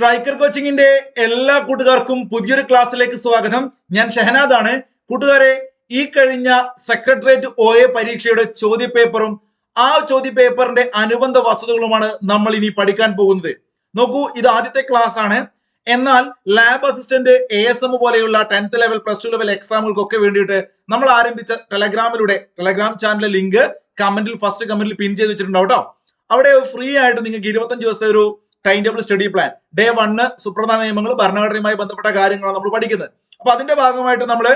Striker കോച്ചിങ്ങിന്റെ എല്ലാ കൂട്ടുകാർക്കും പുതിയൊരു ക്ലാസ്സിലേക്ക് സ്വാഗതം. ഞാൻ ഷഹനാദ് ആണ് കൂട്ടുകാരെ ഈ കഴിഞ്ഞ സെക്രട്ടേറിയറ്റ് ഒ എ പരീക്ഷയുടെ ചോദ്യപേപ്പറും ആ ചോദ്യപേപ്പറിന്റെ അനുബന്ധ വസ്തുതകളുമാണ് നമ്മൾ ഇനി പഠിക്കാൻ പോകുന്നത്. നോക്കൂ ഇത് ആദ്യത്തെ ക്ലാസ് ആണ്. എന്നാൽ lab assistant A S M പോലെയുള്ള tenth level plus two level എക്സാമുകൾക്കൊക്കെ വേണ്ടിയിട്ട് നമ്മൾ ആരംഭിച്ച ടെലഗ്രാമിലൂടെ ടെലഗ്രാം ചാനലിലെ ലിങ്ക് കമന്റിൽ ഫസ്റ്റ് കമന്റിൽ പിൻ ചെയ്ത് വെച്ചിട്ടുണ്ടാവും കേട്ടോ അവിടെ ഫ്രീ ആയിട്ട് നിങ്ങൾക്ക് ഇരുപത്തഞ്ച് ദിവസത്തെ ഒരു time table study plan day one സുപ്രധാന നിയമങ്ങൾ ഭരണഘടനയുമായി ബന്ധപ്പെട്ട കാര്യങ്ങളാണ് നമ്മൾ പഠിക്കുന്നത്. അപ്പൊ അതിന്റെ ഭാഗമായിട്ട് നമ്മൾ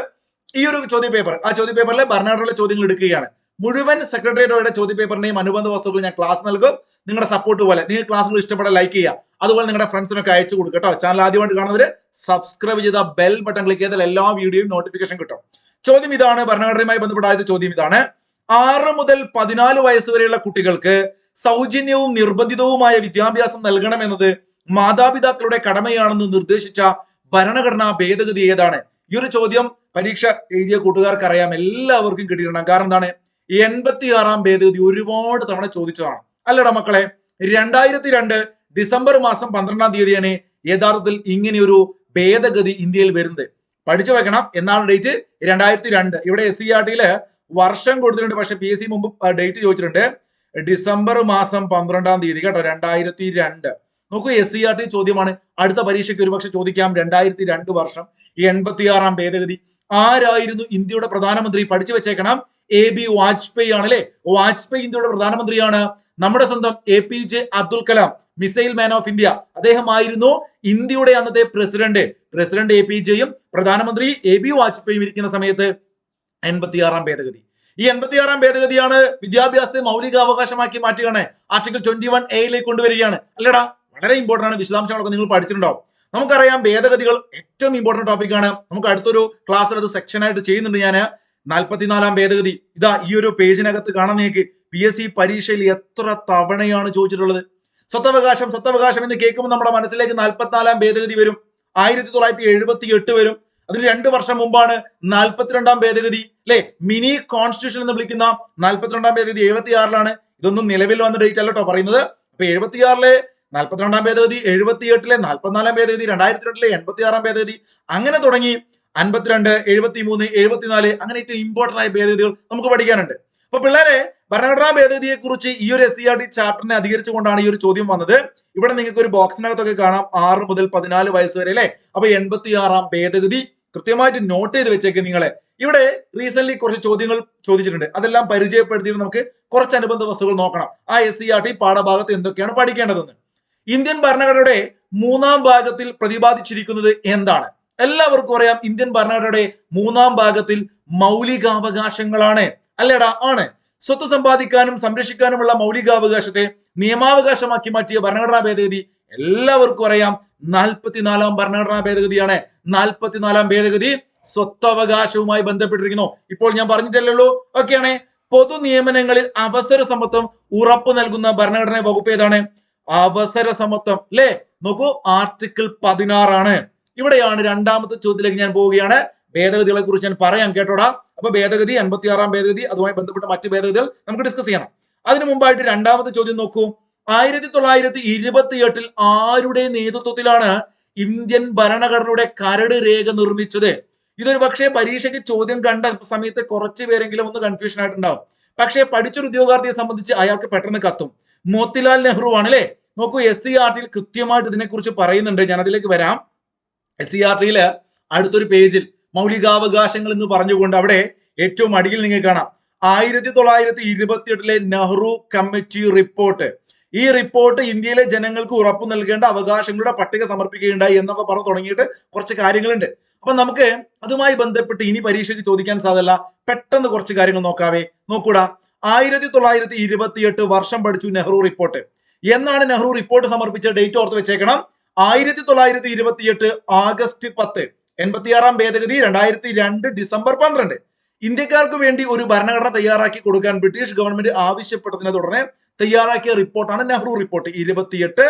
ഈ ഒരു ചോദ്യ പേപ്പർ ആ ചോദ്യ പേപ്പറിലെ ഭരണഘടനയിലെ ചോദ്യങ്ങൾ എടുക്കുകയാണ്. മുഴുവൻ സെക്രട്ടേറിയറ്റോടെ ചോദ്യ പേപ്പറിനെയും അനുബന്ധ വസ്തുക്കൾ ഞാൻ ക്ലാസ് നൽകും. നിങ്ങളുടെ സപ്പോർട്ട് പോലെ നിങ്ങൾ ക്ലാസ്സുകൾ ഇഷ്ടപ്പെട്ട ലൈക്ക് ചെയ്യുക. അതുപോലെ നിങ്ങളുടെ ഫ്രണ്ട്സിനൊക്കെ അയച്ചു കൊടുക്കുക കേട്ടോ ചാനൽ ആദ്യമായിട്ട് കാണുന്നവർ സബ്സ്ക്രൈബ് ചെയ്ത ബെൽ ബട്ടൺ ക്ലിക്ക് ചെയ്താൽ എല്ലാ വീഡിയോയും നോട്ടിഫിക്കേഷൻ കിട്ടും. ചോദ്യം ഇതാണ് ഭരണഘടനയുമായി ബന്ധപ്പെട്ട ആദ്യത്തെ ചോദ്യം ഇതാണ്. ആറ് മുതൽ പതിനാല് വയസ്സ് വരെയുള്ള കുട്ടികൾക്ക് സൗജന്യവും നിർബന്ധിതവുമായ വിദ്യാഭ്യാസം നൽകണമെന്നത് മാതാപിതാക്കളുടെ കടമയാണെന്ന് നിർദ്ദേശിച്ച ഭരണഘടനാ ഭേദഗതി ഏതാണ്? ഈ ഒരു ചോദ്യം പരീക്ഷ എഴുതിയ കൂട്ടുകാർക്ക് അറിയാം എല്ലാവർക്കും കിട്ടിയിട്ടുണ്ടാകും കാരണം എന്താണ്? എൺപത്തി ആറാം ഭേദഗതി ഒരുപാട് തവണ ചോദിച്ചതാണ്. അല്ലടാ മക്കളെ രണ്ടായിരത്തി രണ്ട് ഡിസംബർ മാസം പന്ത്രണ്ടാം തീയതിയാണ് യഥാർത്ഥത്തിൽ ഇങ്ങനെയൊരു ഭേദഗതി ഇന്ത്യയിൽ വരുന്നത്. പഠിച്ചു വെക്കണം. എന്നാണ് ഡേറ്റ്? രണ്ടായിരത്തി രണ്ട് ഇവിടെ എസ് സി ആർ ടിയിൽ വർഷം കൊടുത്തിട്ടുണ്ട്. പക്ഷെ പി എസ് സി മുമ്പ് ഡേറ്റ് ചോദിച്ചിട്ടുണ്ട്. ഡിസംബർ മാസം പന്ത്രണ്ടാം തീയതി കേട്ടോ രണ്ടായിരത്തി രണ്ട്. നോക്കൂ എസ് സി ആർ ടി ചോദ്യമാണ്. അടുത്ത പരീക്ഷയ്ക്ക് ഒരുപക്ഷെ ചോദിക്കാം. രണ്ടായിരത്തി രണ്ട് വർഷം എൺപത്തിയാറാം ഭേദഗതി. ആരായിരുന്നു ഇന്ത്യയുടെ പ്രധാനമന്ത്രി? പഠിച്ചു വെച്ചേക്കണം. എ ബി വാജ്പേയി ആണ് അല്ലെ വാജ്പേയി ഇന്ത്യയുടെ പ്രധാനമന്ത്രിയാണ്. നമ്മുടെ സ്വന്തം A P J Abdul Kalam missile man of India. അദ്ദേഹമായിരുന്നു ഇന്ത്യയുടെ അന്നത്തെ പ്രസിഡന്റ്. പ്രസിഡന്റ് എ പി ജെയും പ്രധാനമന്ത്രി എ ബി വാജ്പേയും ഇരിക്കുന്ന സമയത്ത് എൺപത്തിയാറാം ഭേദഗതി. ഈ എൺപത്തിയാറാം ഭേദഗതിയാണ് വിദ്യാഭ്യാസത്തെ മൗലിക അവകാശമാക്കി മാറ്റുകയാണ്. ആർട്ടിക്കിൾ ട്വന്റി വൺ എയിലേക്ക് കൊണ്ടുവരികയാണ്. അല്ലടാ വളരെ ഇമ്പോർട്ടന്റ് ആണ് വിശദാംശങ്ങളൊക്കെ നിങ്ങൾ പഠിച്ചിട്ടുണ്ടാവും. നമുക്കറിയാം ഭേദഗതികൾ ഏറ്റവും ഇമ്പോർട്ടന്റ് ടോപ്പിക് ആണ്. നമുക്ക് അടുത്തൊരു ക്ലാസ്സിൽ അത് സെക്ഷൻ ആയിട്ട് ചെയ്യുന്നുണ്ട് ഞാൻ നാൽപ്പത്തിനാലാം ഭേദഗതി. ഇതാ ഈ ഒരു പേജിനകത്ത് കാണാൻ നിങ്ങൾക്ക് പി എസ് സി പരീക്ഷയിൽ എത്ര തവണയാണ് ചോദിച്ചിട്ടുള്ളത്? സ്വത്തവകാശം സ്വത്തവകാശം എന്ന് കേൾക്കുമ്പോൾ നമ്മുടെ മനസ്സിലേക്ക് നാൽപ്പത്തിനാലാം ഭേദഗതി വരും. ആയിരത്തി തൊള്ളായിരത്തി എഴുപത്തി എട്ട് വരും. അതിന് രണ്ട് വർഷം മുമ്പാണ് നാൽപ്പത്തിരണ്ടാം ഭേദഗതി അല്ലെ മിനി കോൺസ്റ്റിറ്റ്യൂഷൻ എന്ന് വിളിക്കുന്ന നാൽപ്പത്തിരണ്ടാം ഭേദഗതി എഴുപത്തി ആറിലാണ് ഇതൊന്നും നിലവിൽ വന്ന ഡേറ്റ് അല്ല കേട്ടോ പറയുന്നത്. അപ്പൊ എഴുപത്തിയാറിലെ നാൽപ്പത്തിരണ്ടാം ഭേദഗതി എഴുപത്തി എട്ടിലെ നാൽപ്പത്തിനാലാം ഭേദഗതി രണ്ടായിരത്തി രണ്ടിലെ എൺപത്തി ആറാം ഭേദഗതി അങ്ങനെ തുടങ്ങി അൻപത്തിരണ്ട് എഴുപത്തി മൂന്ന് എഴുപത്തിനാല് അങ്ങനെ ഏറ്റവും ഇമ്പോർട്ടന്റ് ആയ ഭേദഗതികൾ നമുക്ക് പഠിക്കാനുണ്ട്. അപ്പൊ പിള്ളേരെ ഭരണഘടനാ ഭേദഗതിയെ കുറിച്ച് ഈ ഒരു എസ് സി ആർ ടി ചാപ്റ്ററിനെ അധികരിച്ചുകൊണ്ടാണ് ഈ ഒരു ചോദ്യം വന്നത്. ഇവിടെ നിങ്ങൾക്ക് ഒരു ബോക്സിനകത്തൊക്കെ കാണാം. ആറ് മുതൽ പതിനാല് വയസ്സ് വരെ അല്ലെ? അപ്പൊ എൺപത്തി ആറാം ഭേദഗതി. കൃത്യമായിട്ട് നോട്ട് ചെയ്ത് വെച്ചേക്ക് നിങ്ങളെ. ഇവിടെ റീസെന്റ് കുറച്ച് ചോദ്യങ്ങൾ ചോദിച്ചിട്ടുണ്ട്. അതെല്ലാം പരിചയപ്പെടുത്തിയിട്ട് നമുക്ക് കുറച്ച് അനുബന്ധ വസ്തുക്കൾ നോക്കണം. ആ എസ് സി ആർ ടി പാഠഭാഗത്ത് എന്തൊക്കെയാണ് പഠിക്കേണ്ടതെന്ന്. ഇന്ത്യൻ ഭരണഘടനയുടെ മൂന്നാം ഭാഗത്തിൽ പ്രതിപാദിച്ചിരിക്കുന്നത് എന്താണ്? എല്ലാവർക്കും അറിയാം ഇന്ത്യൻ ഭരണഘടനയുടെ മൂന്നാം ഭാഗത്തിൽ മൗലികാവകാശങ്ങളാണ്. അല്ലേടാ ആണ്. സ്വത്ത് സമ്പാദിക്കാനും സംരക്ഷിക്കാനുമുള്ള മൗലികാവകാശത്തെ നിയമാവകാശമാക്കി മാറ്റിയ ഭരണഘടനാ ഭേദഗതി എല്ലാവർക്കും അറിയാം. നാൽപ്പത്തിനാലാം ഭരണഘടനാ ഭേദഗതിയാണ്. നാൽപ്പത്തിനാലാം ഭേദഗതി സ്വത്തവകാശവുമായി ബന്ധപ്പെട്ടിരിക്കുന്നു. ഇപ്പോൾ ഞാൻ പറഞ്ഞിട്ടല്ലോ ഓക്കെയാണ്. പൊതു നിയമനങ്ങളിൽ അവസര സമത്വം ഉറപ്പു നൽകുന്ന ഭരണഘടനാ വകുപ്പ് ഏതാണ്? അവസര സമത്വം അല്ലേ നോക്കൂ ആർട്ടിക്കിൾ പതിനാറാണ്. ഇവിടെയാണ് രണ്ടാമത്തെ ചോദ്യത്തിലേക്ക് ഞാൻ പോവുകയാണ്. ഭേദഗതികളെ കുറിച്ച് ഞാൻ പറയാം. കേട്ടോടാ. അപ്പൊ ഭേദഗതി എൺപത്തി ആറാം ഭേദഗതി അതുമായി ബന്ധപ്പെട്ട മറ്റ് ഭേദഗതികൾ നമുക്ക് ഡിസ്കസ് ചെയ്യണം. അതിനു മുമ്പായിട്ട് രണ്ടാമത്തെ ചോദ്യം നോക്കൂ. ആയിരത്തി തൊള്ളായിരത്തി ഇരുപത്തി എട്ടിൽ ആരുടെ നേതൃത്വത്തിലാണ് ഇന്ത്യൻ ഭരണഘടനയുടെ കരട് രേഖ നിർമ്മിച്ചത്? ഇതൊരു പക്ഷേ പരീക്ഷയ്ക്ക് ചോദ്യം കണ്ട സമയത്ത് കുറച്ച് പേരെങ്കിലും ഒന്ന് കൺഫ്യൂഷൻ ആയിട്ടുണ്ടാവും. പക്ഷേ പഠിച്ചൊരു ഉദ്യോഗാർത്ഥിയെ സംബന്ധിച്ച് അയാൾക്ക് പെട്ടെന്ന് കത്തും. മോത്തിലാൽ നെഹ്റു ആണ് നോക്കൂ എസ് സി ആർ ടിയിൽ കൃത്യമായിട്ട് ഇതിനെക്കുറിച്ച് പറയുന്നുണ്ട്. ഞാൻ അതിലേക്ക് വരാം എസ് സി ആർ ടിയിൽ അടുത്തൊരു പേജിൽ മൗലികാവകാശങ്ങൾ എന്ന് പറഞ്ഞുകൊണ്ട് അവിടെ ഏറ്റവും അടിയിൽ നിങ്ങൾ കാണാം. ആയിരത്തി തൊള്ളായിരത്തി ഇരുപത്തി എട്ടിലെ നെഹ്റു കമ്മിറ്റി റിപ്പോർട്ട് ഈ റിപ്പോർട്ട് ഇന്ത്യയിലെ ജനങ്ങൾക്ക് ഉറപ്പു നൽകേണ്ട അവകാശങ്ങളുടെ പട്ടിക സമർപ്പിക്കുകയുണ്ടായി എന്നൊക്കെ പറഞ്ഞു തുടങ്ങിയിട്ട് കുറച്ച് കാര്യങ്ങളുണ്ട്. അപ്പൊ നമുക്ക് അതുമായി ബന്ധപ്പെട്ട് ഇനി പരീക്ഷയ്ക്ക് ചോദിക്കാൻ സാധ്യല്ല പെട്ടെന്ന് കുറച്ച് കാര്യങ്ങൾ നോക്കാവേ. നോക്കൂടാ. ആയിരത്തി തൊള്ളായിരത്തി ഇരുപത്തിയെട്ട് വർഷം പഠിച്ചു നെഹ്റു റിപ്പോർട്ട് എന്നാണ് നെഹ്റു റിപ്പോർട്ട് സമർപ്പിച്ച ഡേറ്റ് ഓർത്ത് വെച്ചേക്കണം. ആയിരത്തി തൊള്ളായിരത്തി ഇരുപത്തിയെട്ട് ആഗസ്റ്റ് പത്ത്. എൺപത്തിയാറാം ഭേദഗതി രണ്ടായിരത്തി രണ്ട് ഡിസംബർ പന്ത്രണ്ട്. ഇന്ത്യക്കാർക്ക് വേണ്ടി ഒരു ഭരണഘടന തയ്യാറാക്കി കൊടുക്കാൻ ബ്രിട്ടീഷ് ഗവൺമെന്റ് ആവശ്യപ്പെട്ടതിനെ തുടർന്ന് തയ്യാറാക്കിയ റിപ്പോർട്ടാണ് നെഹ്റു റിപ്പോർട്ട്. ഇരുപത്തിയെട്ട്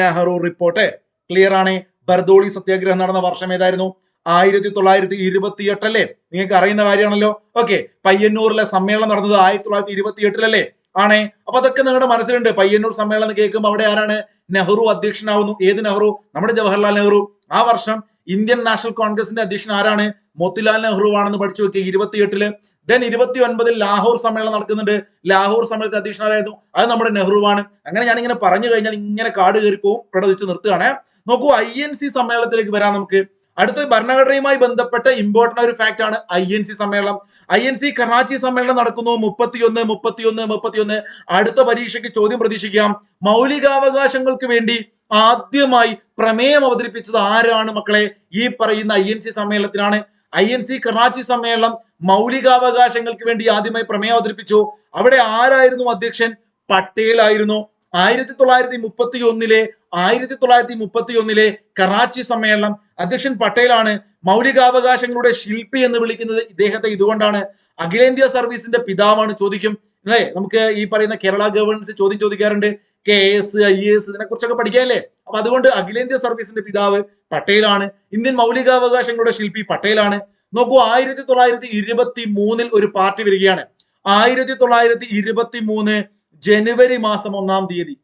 നെഹ്റു റിപ്പോർട്ട്. ക്ലിയർ ആണ്? ബർദോളി സത്യാഗ്രഹം നടന്ന വർഷം ഏതായിരുന്നു? ആയിരത്തി തൊള്ളായിരത്തി ഇരുപത്തി എട്ടല്ലേ നിങ്ങൾക്ക് അറിയുന്ന കാര്യമാണല്ലോ. ഓക്കെ പയ്യന്നൂരിലെ സമ്മേളനം നടന്നത് ആയിരത്തി തൊള്ളായിരത്തി ഇരുപത്തി എട്ടിലല്ലേ ആണേ. അപ്പൊ അതൊക്കെ നിങ്ങളുടെ മനസ്സിലുണ്ട്. പയ്യന്നൂർ സമ്മേളനം കേൾക്കുമ്പോൾ അവിടെ ആരാണ്? നെഹ്റു അധ്യക്ഷനാവുന്നു. ഏത് നെഹ്റു? നമ്മുടെ ജവഹർലാൽ നെഹ്റു. ആ വർഷം ഇന്ത്യൻ നാഷണൽ കോൺഗ്രസിന്റെ അധ്യക്ഷൻ ആരാണ്? മോത്തിലാൽ നെഹ്റു ആണെന്ന് പഠിച്ചു വെക്കുക. ഇരുപത്തിയെട്ടിൽ. ദെൻ ഇരുപത്തി ഒൻപതിൽ ലാഹോർ സമ്മേളനം നടക്കുന്നുണ്ട്. ലാഹോർ സമ്മേളനത്തിൽ അധ്യക്ഷനാരായിരുന്നു അത് നമ്മുടെ നെഹ്റുവാണ് അങ്ങനെ ഞാൻ ഇങ്ങനെ പറഞ്ഞു കഴിഞ്ഞാൽ ഇങ്ങനെ കാട് കയറി പോകും ഇവിടെ വെച്ച് നിർത്തുകയാണ്. നോക്കൂ ഐ എൻ സി സമ്മേളനത്തിലേക്ക് വരാം നമുക്ക്. അടുത്ത ഭരണഘടനയുമായി ബന്ധപ്പെട്ട ഇമ്പോർട്ടന്റ് ഒരു ഫാക്ട് ആണ് ഐ എൻ സി സമ്മേളനം. ഐ എൻ സി കറാച്ചി സമ്മേളനം നടക്കുന്നു. മുപ്പത്തിയൊന്ന് മുപ്പത്തിയൊന്ന് മുപ്പത്തിയൊന്ന്. അടുത്ത പരീക്ഷയ്ക്ക് ചോദ്യം പ്രതീക്ഷിക്കാം. മൗലികാവകാശങ്ങൾക്ക് വേണ്ടി ആദ്യമായി പ്രമേയം അവതരിപ്പിച്ചത് ആരാണ് മക്കളെ? ഈ പറയുന്ന ഐ എൻ സി സമ്മേളനത്തിനാണ്. ഐ എൻ സി കറാച്ചി സമ്മേളനം മൗലികാവകാശങ്ങൾക്ക് വേണ്ടി ആദ്യമായി പ്രമേയം അവതരിപ്പിച്ചു. അവിടെ ആരായിരുന്നു അധ്യക്ഷൻ? പട്ടേൽ ആയിരുന്നു ആയിരത്തി തൊള്ളായിരത്തി മുപ്പത്തി ഒന്നിലെ ആയിരത്തി തൊള്ളായിരത്തി മുപ്പത്തി ഒന്നിലെ കറാച്ചി സമ്മേളനം അധ്യക്ഷൻ പട്ടേലാണ് മൗലികാവകാശങ്ങളുടെ ശില്പി എന്ന് വിളിക്കുന്നത് ഇദ്ദേഹത്തെ. ഇതുകൊണ്ടാണ് അഖിലേന്ത്യാ സർവീസിന്റെ പിതാവാണ് ചോദിക്കും. അല്ലേ? നമുക്ക് ഈ പറയുന്ന കേരള ഗവേണൻസ് ചോദ്യം ചോദിക്കാറുണ്ട്. കെ എസ് ഐ എസ് ഇതിനെ കുറിച്ചൊക്കെ പഠിക്കാല്ലേ അപ്പൊ അതുകൊണ്ട് അഖിലേന്ത്യാ സർവീസിന്റെ പിതാവ് പട്ടേലാണ്. ഇന്ത്യൻ മൗലികാവകാശങ്ങളുടെ ശില്പി പട്ടേലാണ്. നോക്കൂ ആയിരത്തി തൊള്ളായിരത്തി ഇരുപത്തി മൂന്നിൽ ഒരു പാർട്ടി വരികയാണ്. ആയിരത്തി തൊള്ളായിരത്തി ഇരുപത്തി മൂന്ന് ജനുവരി മാസം ഒന്നാം തീയതി.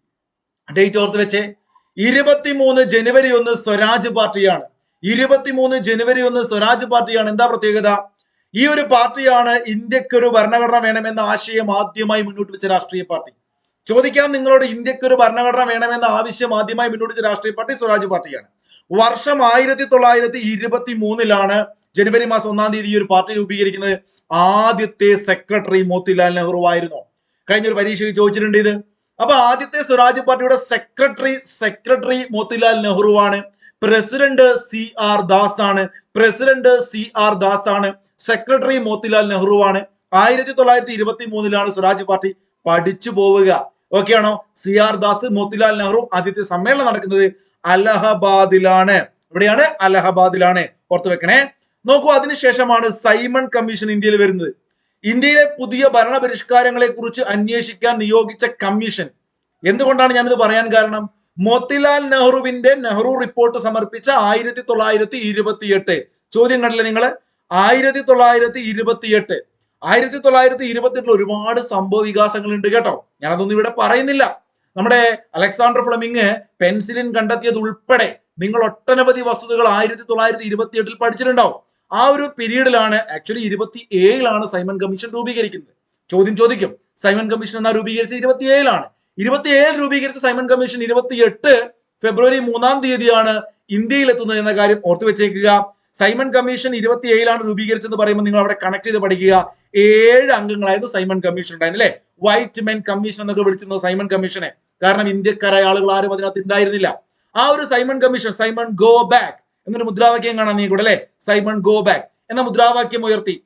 ഡേറ്റ് ഓർത്ത് വെച്ചേ. ഇരുപത്തിമൂന്ന് ജനുവരി ഒന്ന് സ്വരാജ് പാർട്ടിയാണ്. ഇരുപത്തിമൂന്ന് ജനുവരി ഒന്ന് സ്വരാജ് പാർട്ടിയാണ്. എന്താ പ്രത്യേകത? ഈ ഒരു പാർട്ടിയാണ് ഇന്ത്യക്കൊരു ഭരണഘടന വേണമെന്ന ആശയം ആദ്യമായി മുന്നോട്ട് വെച്ച രാഷ്ട്രീയ പാർട്ടി. ചോദിക്കാം നിങ്ങളോട് ഇന്ത്യക്കൊരു ഭരണഘടന വേണമെന്ന ആവശ്യം ആദ്യമായി മുന്നോട്ട് വെച്ച രാഷ്ട്രീയ പാർട്ടി സ്വരാജ് പാർട്ടിയാണ്. വർഷം ആയിരത്തി തൊള്ളായിരത്തി ഇരുപത്തി മൂന്നിലാണ് ജനുവരി മാസം ഒന്നാം തീയതി ഈ ഒരു പാർട്ടി രൂപീകരിക്കുന്നത്. ആദ്യത്തെ സെക്രട്ടറി മോത്തിലാൽ നെഹ്റു ആയിരുന്നു കഴിഞ്ഞൊരു പരീക്ഷയിൽ ചോദിച്ചിട്ടുണ്ട് ഇത്. അപ്പൊ ആദ്യത്തെ സ്വരാജ് പാർട്ടിയുടെ സെക്രട്ടറി സെക്രട്ടറി മോത്തിലാൽ നെഹ്റു ആണ്. പ്രസിഡന്റ് സി ആർ ദാസ് ആണ്. പ്രസിഡന്റ് സി ആർ ദാസ് ആണ്. സെക്രട്ടറി മോത്തിലാൽ നെഹ്റു ആണ്. ആയിരത്തി തൊള്ളായിരത്തി ഇരുപത്തി മൂന്നിലാണ് സ്വരാജ് പാർട്ടി പഠിച്ചു പോവുക. ഓക്കെ ആണോ? സി ആർ ദാസ് മോത്തിലാൽ നെഹ്റു ആദ്യത്തെ സമ്മേളനം നടക്കുന്നത് അലഹബാദിലാണ്. ഇവിടെയാണ് അലഹബാദിലാണ്. ഓർത്തു വെക്കണേ. നോക്കൂ അതിനുശേഷമാണ് സൈമൺ കമ്മീഷൻ ഇന്ത്യയിൽ വരുന്നത്. ഇന്ത്യയിലെ പുതിയ ഭരണ പരിഷ്കാരങ്ങളെ കുറിച്ച് അന്വേഷിക്കാൻ നിയോഗിച്ച കമ്മീഷൻ. എന്തുകൊണ്ടാണ് ഞാനിത് പറയാൻ കാരണം? മോത്തിലാൽ നെഹ്റുവിന്റെ നെഹ്റു റിപ്പോർട്ട് സമർപ്പിച്ച ആയിരത്തി തൊള്ളായിരത്തി ഇരുപത്തിയെട്ട് ചോദ്യം കണ്ടില്ലേ നിങ്ങൾ ആയിരത്തി തൊള്ളായിരത്തി ഇരുപത്തിയെട്ട് ആയിരത്തി തൊള്ളായിരത്തി ഇരുപത്തിയെട്ടിൽ ഒരുപാട് സംഭവ വികാസങ്ങൾ ഉണ്ട് കേട്ടോ. ഞാനതൊന്നും ഇവിടെ പറയുന്നില്ല. നമ്മുടെ അലക്സാണ്ടർ ഫ്ലമിങ് പെൻസിലിൻ കണ്ടെത്തിയത് ഉൾപ്പെടെ നിങ്ങൾ ഒട്ടനവധി വസ്തുതകൾ ആയിരത്തി തൊള്ളായിരത്തി ഇരുപത്തിയെട്ടിൽ പഠിച്ചിട്ടുണ്ടാവും. ആ ഒരു പീരീഡിലാണ് ആക്ച്വലി ഇരുപത്തി ഏഴിലാണ് സൈമൺ കമ്മീഷൻ രൂപീകരിക്കുന്നത്. ചോദ്യം ചോദിക്കും. സൈമൺ കമ്മീഷൻ എന്നാ രൂപീകരിച്ചത്? ഇരുപത്തി ഏഴിലാണ് ഇരുപത്തി ഏഴിൽ രൂപീകരിച്ച സൈമൺ കമ്മീഷൻ ഇരുപത്തി എട്ട് ഫെബ്രുവരി മൂന്നാം തീയതിയാണ് ഇന്ത്യയിൽ എത്തുന്നത് എന്ന കാര്യം ഓർത്തു വെച്ചേക്കുക. സൈമൺ കമ്മീഷൻ ഇരുപത്തി ഏഴിലാണ് രൂപീകരിച്ചെന്ന് പറയുമ്പോൾ നിങ്ങൾ അവിടെ കണക്ട് ചെയ്ത് പഠിക്കുക. ഏഴ് അംഗങ്ങളായിരുന്നു സൈമൺ കമ്മീഷൻ ഉണ്ടായിരുന്നില്ലേ വൈറ്റ് മെൻ കമ്മീഷൻ എന്നൊക്കെ വിളിച്ചിരുന്നത് സൈമൺ കമ്മീഷനെ. കാരണം ഇന്ത്യക്കാരായ ആളുകൾ ആരും അതിനകത്ത് ഉണ്ടായിരുന്നില്ല. ആ ഒരു Simon commission Simon go back എന്നൊരു മുദ്രാവാക്യം കാണാൻ നീ കൂടെ അല്ലെ? സൈമൺ ഗോ ബാക്ക് എന്ന മുദ്രാവാക്യം ഉയർത്തി.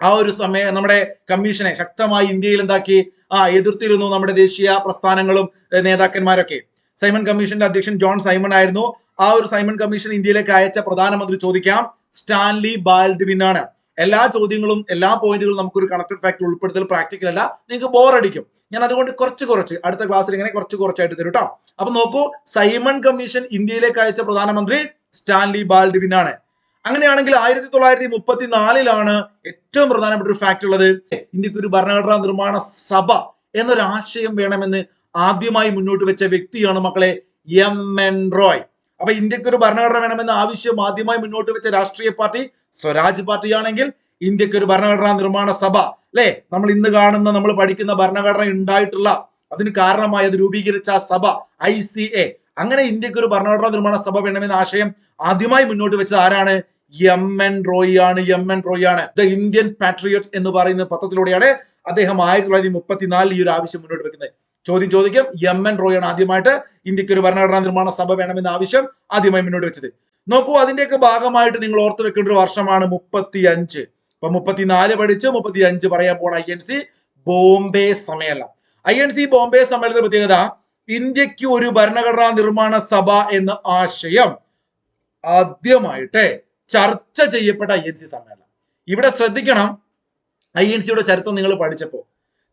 ആ ഒരു സമയം നമ്മുടെ കമ്മീഷനെ ശക്തമായി ഇന്ത്യയിൽ എന്താക്കി? ആ എതിർത്തിരുന്നു നമ്മുടെ ദേശീയ പ്രസ്ഥാനങ്ങളും നേതാക്കന്മാരൊക്കെ. സൈമൺ കമ്മീഷന്റെ അധ്യക്ഷൻ ജോൺ സൈമൺ ആയിരുന്നു. ആ ഒരു സൈമൺ കമ്മീഷൻ ഇന്ത്യയിലേക്ക് അയച്ച പ്രധാനമന്ത്രി ചോദിക്കാം. സ്റ്റാൻലി ബാൽഡ്വിൻ ആണ്. എല്ലാ ചോദ്യങ്ങളും എല്ലാ പോയിന്റുകളും നമുക്കൊരു കണക്റ്റഡ് ഫാക്ടർ ഉൾപ്പെടുത്തൽ പ്രാക്ടിക്കൽ അല്ല. നിങ്ങൾക്ക് ബോറടിക്കും ഞാൻ അതുകൊണ്ട് കുറച്ച് കുറച്ച് അടുത്ത ക്ലാസ്സിൽ ഇങ്ങനെ കുറച്ച് കുറച്ചായിട്ട് തരും കേട്ടോ അപ്പൊ നോക്കൂ സൈമൺ കമ്മീഷൻ ഇന്ത്യയിലേക്ക് അയച്ച പ്രധാനമന്ത്രി സ്റ്റാൻലി ബാൽഡ്വിൻ ആണ് അങ്ങനെയാണെങ്കിൽ ആയിരത്തി തൊള്ളായിരത്തി മുപ്പത്തിനാലിലാണ് ഏറ്റവും പ്രധാനപ്പെട്ട ഒരു ഫാക്ട് ഉള്ളത്. ഇന്ത്യയ്ക്ക് ഒരു ഭരണഘടനാ നിർമ്മാണ സഭ എന്നൊരു ആശയം വേണമെന്ന് ആദ്യമായി മുന്നോട്ട് വെച്ച വ്യക്തിയാണ് മക്കളെ എം എൻ റോയ്. അപ്പൊ ഇന്ത്യയ്ക്ക് ഒരു ഭരണഘടന വേണമെന്ന ആവശ്യം ആദ്യമായി മുന്നോട്ട് വെച്ച രാഷ്ട്രീയ പാർട്ടി സ്വരാജ് പാർട്ടിയാണെങ്കിൽ ഇന്ത്യയ്ക്ക് ഒരു ഭരണഘടനാ നിർമ്മാണ സഭ. അല്ലെ? നമ്മൾ ഇന്ന് കാണുന്ന നമ്മൾ പഠിക്കുന്ന ഭരണഘടന ഉണ്ടായിട്ടുള്ള അതിന് കാരണമായി അത് രൂപീകരിച്ച സഭ ഐ സി എ. അങ്ങനെ ഇന്ത്യയ്ക്ക് ഒരു ഭരണഘടനാ നിർമ്മാണ സഭ വേണമെന്ന ആശയം ആദ്യമായി മുന്നോട്ട് വെച്ചത് ആരാണ്? എം എൻ റോയ് ആണ്. എം എൻ റോയ് ആണ്. ദ ഇന്ത്യൻ പാട്രിയറ്റ് എന്ന് പറയുന്ന പത്രത്തിലൂടെയാണ് അദ്ദേഹം ആയിരത്തി തൊള്ളായിരത്തി മുപ്പത്തിനാലിൽ ഈ ഒരു ആവശ്യം മുന്നോട്ട് വെക്കുന്നത്. ചോദ്യം ചോദിക്കും എം എൻ റോയ് ആണ് ആദ്യമായിട്ട് ഇന്ത്യയ്ക്ക് ഒരു ഭരണഘടനാ നിർമ്മാണ സഭ വേണമെന്ന ആവശ്യം ആദ്യമായി മുന്നോട്ട് വെച്ചത്. നോക്കൂ അതിന്റെയൊക്കെ ഭാഗമായിട്ട് നിങ്ങൾ ഓർത്ത് വെക്കേണ്ട ഒരു വർഷമാണ് മുപ്പത്തി അഞ്ച് ഇപ്പൊ മുപ്പത്തിനാല് പഠിച്ച് മുപ്പത്തി അഞ്ച് പറയാൻ പോണ ഐ എൻ സി ബോംബെ സമ്മേളനം. ഐ എൻ സി ബോംബെ സമ്മേളനത്തിന്റെ പ്രത്യേകത ഇന്ത്യയ്ക്ക് ഒരു ഭരണഘടനാ നിർമ്മാണ സഭ എന്ന ആശയം ആദ്യമായിട്ട് ചർച്ച ചെയ്യപ്പെട്ട ഐ എൻ സി സമ്മേളനം. ഇവിടെ ശ്രദ്ധിക്കണം ഐ എൻ സിയുടെ ചരിത്രം നിങ്ങൾ പഠിച്ചപ്പോൾ.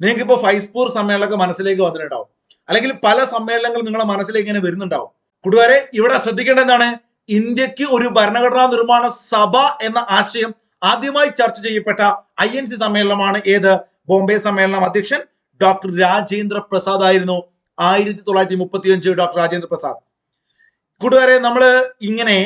നിങ്ങൾക്ക് ഇപ്പോൾ ഫൈസ്പൂർ സമ്മേളനമൊക്കെ മനസ്സിലേക്ക് വന്നിട്ടുണ്ടാവും. അല്ലെങ്കിൽ പല സമ്മേളനങ്ങളും നിങ്ങളുടെ മനസ്സിലേക്ക് ഇങ്ങനെ വരുന്നുണ്ടാവും. കൂട്ടുകാരെ ഇവിടെ ശ്രദ്ധിക്കേണ്ട എന്താണ്? ഇന്ത്യയ്ക്ക് ഒരു ഭരണഘടനാ നിർമ്മാണ സഭ എന്ന ആശയം ആദ്യമായി ചർച്ച ചെയ്യപ്പെട്ട ഐ എൻ സി സമ്മേളനമാണ് ഏത്? ബോംബെ സമ്മേളനം അധ്യക്ഷൻ ഡോക്ടർ രാജേന്ദ്ര പ്രസാദ് ആയിരുന്നു. ആയിരത്തി തൊള്ളായിരത്തി മുപ്പത്തി അഞ്ച് ഡോക്ടർ രാജേന്ദ്ര പ്രസാദ്. കൂട്ടുകാരെ നമ്മൾ ഇങ്ങനെ